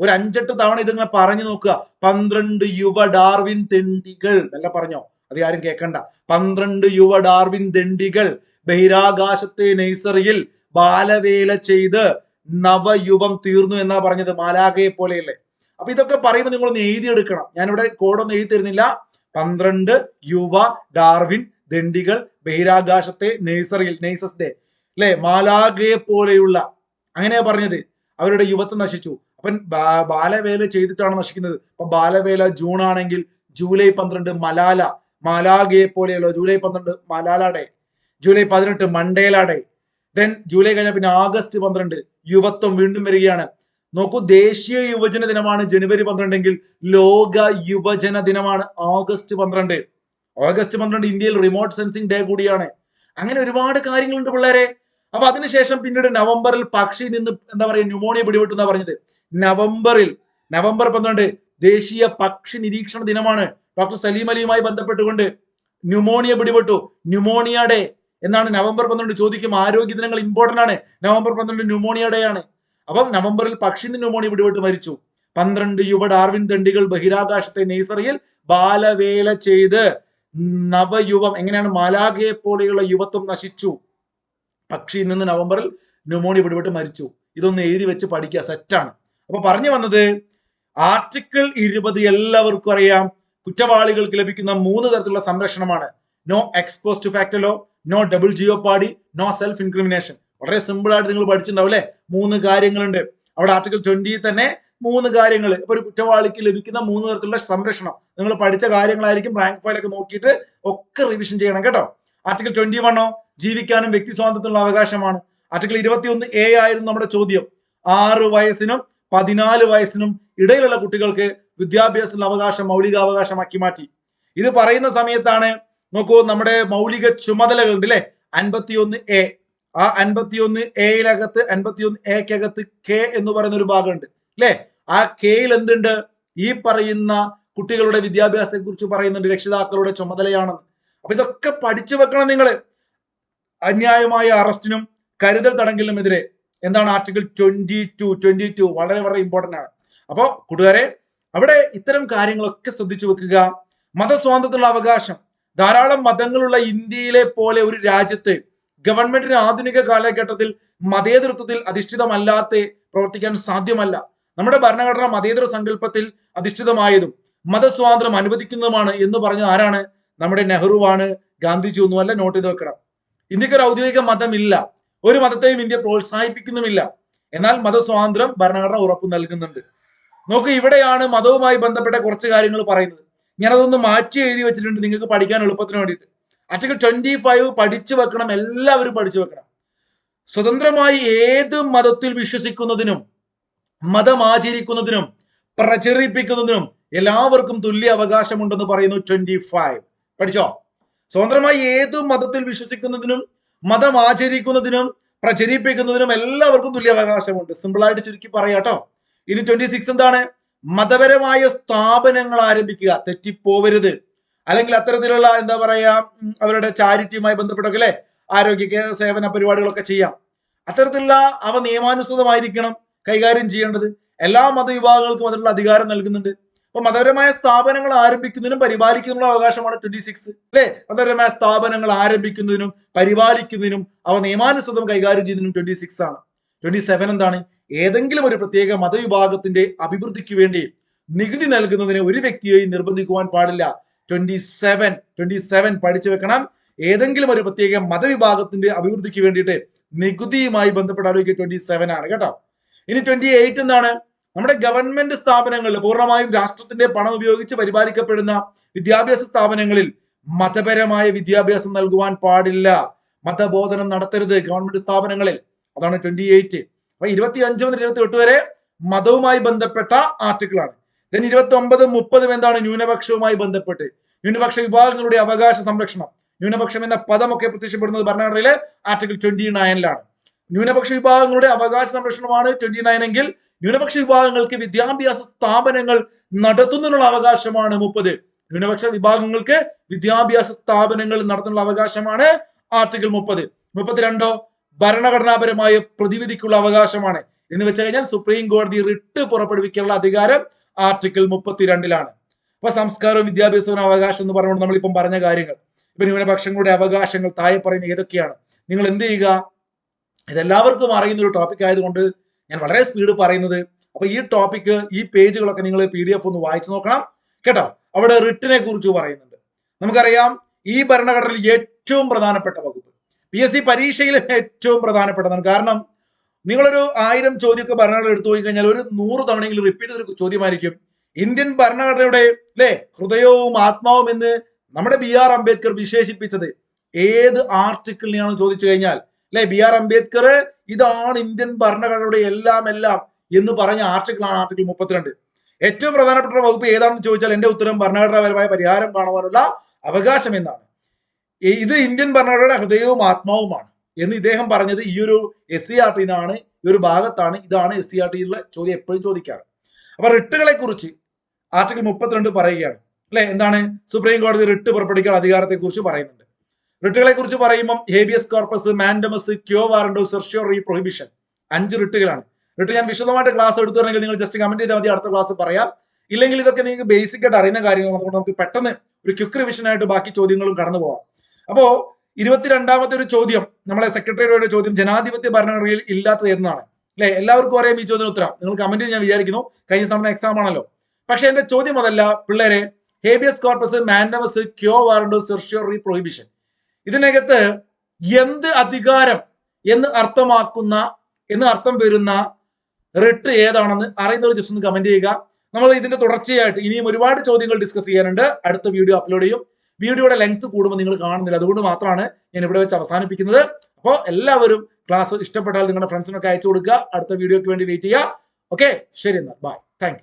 ഒരു അഞ്ചെട്ട് തവണ ഇതിങ്ങനെ പറഞ്ഞു നോക്കുക. പന്ത്രണ്ട് യുവ ഡാർവിൻ തെണ്ടികൾ നല്ല പറഞ്ഞോ? അത് ആരും കേൾക്കണ്ട പന്ത്രണ്ട് യുവ ഡാർവിൻ ദണ്ഡികൾ ബഹിരാകാശത്തെ നഴ്സറിയിൽ ബാലവേല ചെയ്ത് നവയുവം തീർന്നു എന്നാ പറഞ്ഞത് മാലാകയെ പോലെയല്ലേ? അപ്പൊ ഇതൊക്കെ പറയുമ്പോൾ നിങ്ങളൊന്ന് എഴുതിയെടുക്കണം. ഞാനിവിടെ കോഡൊന്നും എഴുതി തരുന്നില്ല. പന്ത്രണ്ട് യുവ ഡാർവിൻ ദണ്ഡികൾ ബഹിരാകാശത്തെ നേഴ്സറിയിൽ നെയ്സസ് ഡേ അല്ലെ മാലാകയെ പോലെയുള്ള അങ്ങനെയാ പറഞ്ഞത്. അവരുടെ യുവത്വം നശിച്ചു. അപ്പൻ ബാലവേല ചെയ്തിട്ടാണ് നശിക്കുന്നത്. അപ്പൊ ബാലവേല ജൂൺ ആണെങ്കിൽ ജൂലൈ പന്ത്രണ്ട് മലാല. മാലാഗയെ പോലെയുള്ള ജൂലൈ പന്ത്രണ്ട് മലാല ഡേ. ജൂലൈ പതിനെട്ട് മണ്ടേല ഡേ. ദെൻ ജൂലൈ കഴിഞ്ഞ പിന്നെ ആഗസ്റ്റ് പന്ത്രണ്ട് യുവത്വം വീണ്ടും വരികയാണ്. നോക്കൂ ദേശീയ യുവജന ദിനമാണ് ജനുവരി പന്ത്രണ്ടെങ്കിൽ ലോക യുവജന ദിനമാണ് ഓഗസ്റ്റ് പന്ത്രണ്ട്. ഓഗസ്റ്റ് പന്ത്രണ്ട് ഇന്ത്യയിൽ റിമോട്ട് സെൻസിങ് ഡേ കൂടിയാണ്. അങ്ങനെ ഒരുപാട് കാര്യങ്ങളുണ്ട് പിള്ളേരെ. അപ്പൊ അതിനുശേഷം പിന്നീട് നവംബറിൽ പക്ഷി നിന്ന് എന്താ പറയുക ന്യൂമോണിയ പിടിപെട്ടു എന്നാ പറഞ്ഞത്. നവംബറിൽ നവംബർ പന്ത്രണ്ട് ദേശീയ പക്ഷി നിരീക്ഷണ ദിനമാണ്. ഡോക്ടർ സലീം അലിയുമായി ബന്ധപ്പെട്ടുകൊണ്ട് ന്യൂമോണിയ പിടിപെട്ടു. ന്യൂമോണിയ ഡേ എന്നാണ് നവംബർ പന്ത്രണ്ട് ചോദിക്കും ആരോഗ്യ ദിനങ്ങൾ ഇമ്പോർട്ടന്റ് ആണ്. നവംബർ പന്ത്രണ്ട് ആണ്. അപ്പം നവംബറിൽ പക്ഷി ന്യൂമോണി ന്യൂമോണിയ പിടിപെട്ട് മരിച്ചു. പന്ത്രണ്ട് യുവ ഡാർവിൻ തണ്ടികൾ ബഹിരാകാശത്തെ നേസറിയിൽ ബാലവേല ചെയ്ത് നവയുവം എങ്ങനെയാണ് മാലാഖയെ പോലെയുള്ള യുവത്വം നശിച്ചു. പക്ഷി നിന്ന് നവംബറിൽ ന്യൂമോണിയ പിടിപെട്ട് മരിച്ചു. ഇതൊന്ന് എഴുതി വെച്ച് പഠിക്കുക സെറ്റാണ് അപ്പൊ പറഞ്ഞു വന്നത് ആർട്ടിക്കിൾ ഇരുപത് എല്ലാവർക്കും അറിയാം. കുറ്റവാളികൾക്ക് ലഭിക്കുന്ന മൂന്ന് തരത്തിലുള്ള സംരക്ഷണമാണ്. No expose to factor low no double Jio പാടി നോ സെൽഫ് ഇൻക്രിമിനേഷൻ വളരെ സിമ്പിൾ ആയിട്ട് നിങ്ങൾ പഠിച്ചിട്ടുണ്ടാവും അല്ലെ? മൂന്ന് കാര്യങ്ങളുണ്ട്. അവിടെ ആർട്ടിക്കിൾ ട്വന്റി തന്നെ മൂന്ന് കാര്യങ്ങൾ. ഇപ്പൊ ഒരു കുറ്റവാളിക്ക് ലഭിക്കുന്ന മൂന്ന് തരത്തിലുള്ള സംരക്ഷണം. നിങ്ങൾ പഠിച്ച കാര്യങ്ങളായിരിക്കും റാങ്ക് ഫയലൊക്കെ നോക്കിയിട്ട് ഒക്കെ റിവിഷൻ ചെയ്യണം കേട്ടോ. ആർട്ടിക്കിൾ ട്വന്റി വണ്ണോ ജീവിക്കാനും വ്യക്തി സ്വാതന്ത്ര്യത്തിനുള്ള അവകാശമാണ്. ആർട്ടിക്കിൾ ഇരുപത്തിയൊന്ന് എ ആയിരുന്നു നമ്മുടെ ചോദ്യം. ആറ് വയസ്സിനും പതിനാല് വയസ്സിനും ഇടയിലുള്ള കുട്ടികൾക്ക് വിദ്യാഭ്യാസത്തിനുള്ള അവകാശം മൗലികാവകാശമാക്കി മാറ്റി. ഇത് പറയുന്ന സമയത്താണ് നോക്കൂ നമ്മുടെ മൗലിക ചുമതലകൾ ഉണ്ട് അല്ലെ അൻപത്തിയൊന്ന് എ. ആ അൻപത്തിയൊന്ന് എയിലകത്ത് അൻപത്തിയൊന്ന് എക്കകത്ത് കെ എന്ന് പറയുന്ന ഒരു ഭാഗമുണ്ട്. അല്ലെ? ആ കെയിൽ എന്തുണ്ട്? ഈ പറയുന്ന കുട്ടികളുടെ വിദ്യാഭ്യാസത്തെ കുറിച്ച് പറയുന്നുണ്ട് രക്ഷിതാക്കളുടെ ചുമതലയാണെന്ന്. അപ്പൊ ഇതൊക്കെ പഠിച്ചു വെക്കണം നിങ്ങൾ അന്യായമായ അറസ്റ്റിനും കരുതൽ തടങ്കലിനുമെതിരെ എന്താണ് article twenty two? Twenty two വളരെ വളരെ ഇമ്പോർട്ടന്റ് ആണ്. അപ്പോൾ കൂട്ടുകാരെ അവിടെ ഇത്തരം കാര്യങ്ങളൊക്കെ ശ്രദ്ധിച്ചു വെക്കുക. മതസ്വാതന്ത്ര്യത്തിനുള്ള അവകാശം. ധാരാളം മതങ്ങളുള്ള ഇന്ത്യയിലെ പോലെ ഒരു രാജ്യത്ത് ഗവൺമെന്റിന് ആധുനിക കാലഘട്ടത്തിൽ മതേതൃത്വത്തിൽ അധിഷ്ഠിതമല്ലാത്ത പ്രവർത്തിക്കാൻ സാധ്യമല്ല. നമ്മുടെ ഭരണഘടന മതേതര സങ്കല്പത്തിൽ അധിഷ്ഠിതമായതും മതസ്വാതന്ത്ര്യം അനുവദിക്കുന്നതുമാണ് എന്ന് പറഞ്ഞ ആരാണ്? നമ്മുടെ നെഹ്റുവാണ് ഗാന്ധിജി ഒന്നുമല്ല നോട്ട് ചെയ്ത് വെക്കണം. ഇന്ത്യയ്ക്ക് ഒരു ഔദ്യോഗിക മതമില്ല. ഒരു മതത്തെയും ഇന്ത്യ പ്രോത്സാഹിപ്പിക്കുന്നുമില്ല. എന്നാൽ മതസ്വാതന്ത്ര്യം ഭരണഘടന ഉറപ്പു നൽകുന്നുണ്ട്. നോക്കൂ ഇവിടെയാണ് മതവുമായി ബന്ധപ്പെട്ട കുറച്ച് കാര്യങ്ങൾ പറയുന്നത്. ഞാനതൊന്ന് മാറ്റി എഴുതി വെച്ചിട്ടുണ്ട് നിങ്ങൾക്ക് പഠിക്കാൻ എളുപ്പത്തിന് വേണ്ടിയിട്ട്. ആർട്ടിക്കിൾ ട്വന്റി ഫൈവ് പഠിച്ചു വെക്കണം എല്ലാവരും പഠിച്ചു വെക്കണം. സ്വതന്ത്രമായി ഏത് മതത്തിൽ വിശ്വസിക്കുന്നതിനും മതം ആചരിക്കുന്നതിനും പ്രചരിപ്പിക്കുന്നതിനും എല്ലാവർക്കും തുല്യ അവകാശമുണ്ടെന്ന് പറയുന്നു ട്വന്റി ഫൈവ് പഠിച്ചോ? സ്വതന്ത്രമായി ഏത് മതത്തിൽ വിശ്വസിക്കുന്നതിനും മതം ആചരിക്കുന്നതിനും പ്രചരിപ്പിക്കുന്നതിനും എല്ലാവർക്കും തുല്യ അവകാശമുണ്ട്. സിമ്പിൾ ആയിട്ട് ചുരുക്കി പറയാട്ടോ ഇനി ട്വന്റി സിക്സ് എന്താണ്? മതപരമായ സ്ഥാപനങ്ങൾ ആരംഭിക്കുക. തെറ്റിപ്പോവരുത്. അല്ലെങ്കിൽ അത്തരത്തിലുള്ള എന്താ പറയാ അവരുടെ ചാരിറ്റിയുമായി ബന്ധപ്പെട്ടൊക്കെ അല്ലെ? ആരോഗ്യ സേവന പരിപാടികളൊക്കെ ചെയ്യാം. അത്തരത്തിലുള്ള അവ നിയമാനുസൃതമായിരിക്കണം. കൈകാര്യം ചെയ്യേണ്ടത്. എല്ലാ മതവിഭാഗങ്ങൾക്കും അതിനുള്ള അധികാരം നൽകുന്നുണ്ട്. അപ്പൊ മതപരമായ സ്ഥാപനങ്ങൾ ആരംഭിക്കുന്നതിനും പരിപാലിക്കുന്നതിനുള്ള അവകാശമാണ് ട്വന്റി സിക്സ്. അല്ലെ? മതപരമായ സ്ഥാപനങ്ങൾ ആരംഭിക്കുന്നതിനും പരിപാലിക്കുന്നതിനും അവ നിയമാനുസൃതം കൈകാര്യം ചെയ്യുന്നതിനും ട്വന്റി സിക്സ് ആണ്. ട്വന്റി സെവൻ എന്താണ്? ഏതെങ്കിലും ഒരു പ്രത്യേക മതവിഭാഗത്തിന്റെ അഭിവൃദ്ധിക്ക് വേണ്ടി നികുതി നൽകുന്നതിന് ഒരു വ്യക്തിയെയും നിർബന്ധിക്കുവാൻ പാടില്ല. ട്വന്റി സെവൻ ട്വന്റി സെവൻ പഠിച്ചു വെക്കണം. ഏതെങ്കിലും ഒരു പ്രത്യേക മതവിഭാഗത്തിന്റെ അഭിവൃദ്ധിക്ക് വേണ്ടിയിട്ട് നികുതിയുമായി ബന്ധപ്പെട്ട ആലോചിക്കുക. ട്വന്റി സെവൻ ആണ് കേട്ടോ. ഇനി ട്വന്റി എയ്റ്റ് എന്താണ്? നമ്മുടെ ഗവൺമെന്റ് സ്ഥാപനങ്ങളിൽ പൂർണമായും രാഷ്ട്രത്തിന്റെ പണം ഉപയോഗിച്ച് പരിപാലിക്കപ്പെടുന്ന വിദ്യാഭ്യാസ സ്ഥാപനങ്ങളിൽ മതപരമായ വിദ്യാഭ്യാസം നൽകുവാൻ പാടില്ല. മതബോധനം നടത്തരുത് ഗവൺമെന്റ് സ്ഥാപനങ്ങളിൽ. അതാണ് ട്വന്റി എയ്റ്റ് അപ്പൊ ഇരുപത്തി അഞ്ച് മുതൽ ഇരുപത്തി എട്ട് വരെ മതവുമായി ബന്ധപ്പെട്ട ആർട്ടിക്കിളാണ്. ദെൻ ഇരുപത്തി ഒമ്പത് മുപ്പതും എന്താണ് ന്യൂനപക്ഷവുമായി ബന്ധപ്പെട്ട്. ന്യൂനപക്ഷ വിഭാഗങ്ങളുടെ അവകാശ സംരക്ഷണം. ന്യൂനപക്ഷം എന്ന പദമൊക്കെ പ്രത്യക്ഷപ്പെടുന്നത് ഭരണഘടനയിലെ ആർട്ടിക്കിൾ ട്വന്റി നയനിലാണ് ന്യൂനപക്ഷ വിഭാഗങ്ങളുടെ അവകാശ സംരക്ഷണമാണ് ട്വന്റി നയൻ എങ്കിൽ ന്യൂനപക്ഷ വിഭാഗങ്ങൾക്ക് വിദ്യാഭ്യാസ സ്ഥാപനങ്ങൾ നടത്തുന്നതിനുള്ള അവകാശമാണ് മുപ്പത്. ന്യൂനപക്ഷ വിഭാഗങ്ങൾക്ക് വിദ്യാഭ്യാസ സ്ഥാപനങ്ങൾ നടത്തുന്നുള്ള അവകാശമാണ് ആർട്ടിക്കിൾ മുപ്പത്. മുപ്പത്തിരണ്ടോ? ഭരണഘടനാപരമായ പ്രതിവിധിക്കുള്ള അവകാശമാണ്. എന്ന് വെച്ച് കഴിഞ്ഞാൽ സുപ്രീം കോടതി റിട്ട് പുറപ്പെടുവിക്കാനുള്ള അധികാരം ആർട്ടിക്കിൾ മുപ്പത്തിരണ്ടിലാണ്. അപ്പൊ സംസ്കാരവും വിദ്യാഭ്യാസവും അവകാശം എന്ന് പറഞ്ഞുകൊണ്ട് നമ്മളിപ്പം പറഞ്ഞ കാര്യങ്ങൾ. ഇപ്പൊ ന്യൂനപക്ഷങ്ങളുടെ അവകാശങ്ങൾ താഴെ പറയുന്ന ഏതൊക്കെയാണ്? നിങ്ങൾ എന്ത് ചെയ്യുക? ഇതെല്ലാവർക്കും അറിയുന്ന ഒരു ടോപ്പിക് ആയതുകൊണ്ട് ഞാൻ വളരെ സ്പീഡ് പറയുന്നത്. അപ്പൊ ഈ ടോപ്പിക്ക് ഈ പേജുകളൊക്കെ നിങ്ങൾ പി ഡി എഫ് ഒന്ന് വായിച്ചു നോക്കണം. കേട്ടോ? അവിടെ റിട്ടിനെ കുറിച്ച് പറയുന്നുണ്ട്. നമുക്കറിയാം ഈ ഭരണഘടനയിൽ ഏറ്റവും പ്രധാനപ്പെട്ട വകുപ്പ് പി എസ് സി പരീക്ഷയിലും ഏറ്റവും പ്രധാനപ്പെട്ടതാണ്. കാരണം നിങ്ങളൊരു ആയിരം ചോദ്യമൊക്കെ ഭരണഘടന എടുത്തു പോയി കഴിഞ്ഞാൽ ഒരു നൂറ് തവണയെങ്കിലും റിപ്പീറ്റ് ചെയ്തൊരു ചോദ്യമായിരിക്കും. ഇന്ത്യൻ ഭരണഘടനയുടെ അല്ലെ ഹൃദയവും ആത്മാവും എന്ന് നമ്മുടെ ബി ആർ അംബേദ്കർ വിശേഷിപ്പിച്ചത് ഏത് ആർട്ടിക്കിളിനെയാണ് ചോദിച്ചു കഴിഞ്ഞാൽ. അല്ലെ ബി ആർ അംബേദ്കർ ഇതാണ് ഇന്ത്യൻ ഭരണഘടനയുടെ എല്ലാം എല്ലാം എന്ന് പറഞ്ഞ ആർട്ടിക്കിളാണ് ആർട്ടിക്കിൾ മുപ്പത്തിരണ്ട്. ഏറ്റവും പ്രധാനപ്പെട്ട വകുപ്പ് ഏതാണെന്ന് ചോദിച്ചാൽ എന്റെ ഉത്തരം ഭരണഘടനാപരമായ പരിഹാരം കാണുവാനുള്ള അവകാശം എന്നാണ്. ഇത് ഇന്ത്യൻ ഭരണഘടനയുടെ ഹൃദയവും ആത്മാവുമാണ്. എന്ന് ഇദ്ദേഹം പറഞ്ഞത് ഈ ഒരു എസ് സി ആർ ടിന്നാണ് ഈ ഒരു ഭാഗത്താണ് ഇതാണ് എസ് സി ആർ ടിയിലുള്ള ചോദ്യം എപ്പോഴും ചോദിക്കാറ്. അപ്പൊ റിട്ടുകളെ കുറിച്ച് ആർട്ടിക്കിൾ മുപ്പത്തിരണ്ട് പറയുകയാണ്. അല്ലെ? എന്താണ്? സുപ്രീം കോടതി റിട്ട് പുറപ്പെടുവിക്കാൻ അധികാരത്തെ കുറിച്ച് പറയുന്നുണ്ട്. റിട്ടുകളെ കുറിച്ച് പറയുമ്പോൾ habeas corpus mandamus quo warranto certiorari prohibition അഞ്ച് റിട്ടുകളാണ്. റിട്ട് ഞാൻ വിശദമായിട്ട് ക്ലാസ് എടുത്തുവരണമെങ്കിൽ നിങ്ങൾ ജസ്റ്റ് കമന്റ് ചെയ്താൽ മതി അടുത്ത ക്ലാസ് പറയാം. ഇല്ലെങ്കിൽ ഇതൊക്കെ നിങ്ങൾക്ക് ബേസിക് ആയിട്ട് അറിയുന്ന കാര്യങ്ങളാണ്. അതുകൊണ്ട് നമുക്ക് പെട്ടെന്ന് ഒരു ക്വിക്ക് റിവിഷൻ ആയിട്ട് ബാക്കി ചോദ്യങ്ങളും കടന്നു പോവാം അപ്പോ ഇരുപത്തിരണ്ടാമത്തെ ഒരു ചോദ്യം നമ്മളെ സെക്രട്ടറിയുടെ ചോദ്യം ജനാധിപത്യ ഭരണഘടനയിൽ ഇല്ലാത്തത് എന്നാണ് അല്ലെ? എല്ലാവർക്കും അറിയാം ഈ ചോദ്യം ഉത്തരം. നിങ്ങൾ കമന്റ് ഞാൻ വിചാരിക്കുന്നു കഴിഞ്ഞ തവണ എക്സാം ആണല്ലോ. പക്ഷെ എന്റെ ചോദ്യം അതല്ല പിള്ളേരെ habeas corpus mandamus quo warranto certiorari prohibition ഇതിനകത്ത് എന്ത് അധികാരം എന്ന് അർത്ഥമാക്കുന്ന എന്ന് അർത്ഥം വരുന്ന റിട്ട് ഏതാണെന്ന് അറിയുന്നവർ ജസ്റ്റ് ഒന്ന് കമന്റ് ചെയ്യുക. നമ്മൾ ഇതിന്റെ തുടർച്ചയായിട്ട് ഇനിയും ഒരുപാട് ചോദ്യങ്ങൾ ഡിസ്കസ് ചെയ്യാനുണ്ട്. അടുത്ത വീഡിയോ അപ്ലോഡ് ചെയ്യും. വീഡിയോയുടെ ലെങ്ത് കൂടുമ്പോൾ നിങ്ങൾ കാണുന്നില്ല. അതുകൊണ്ട് മാത്രമാണ് ഞാൻ ഇവിടെ വെച്ച് അവസാനിപ്പിക്കുന്നത്. അപ്പോൾ എല്ലാവരും ക്ലാസ് ഇഷ്ടപ്പെട്ടാൽ നിങ്ങളുടെ ഫ്രണ്ട്സിനൊക്കെ അയച്ചു കൊടുക്കുക. അടുത്ത വീഡിയോയ്ക്ക് വേണ്ടി വെയിറ്റ് ചെയ്യുക. ഓക്കെ ശരി എന്നാൽ. Bye thank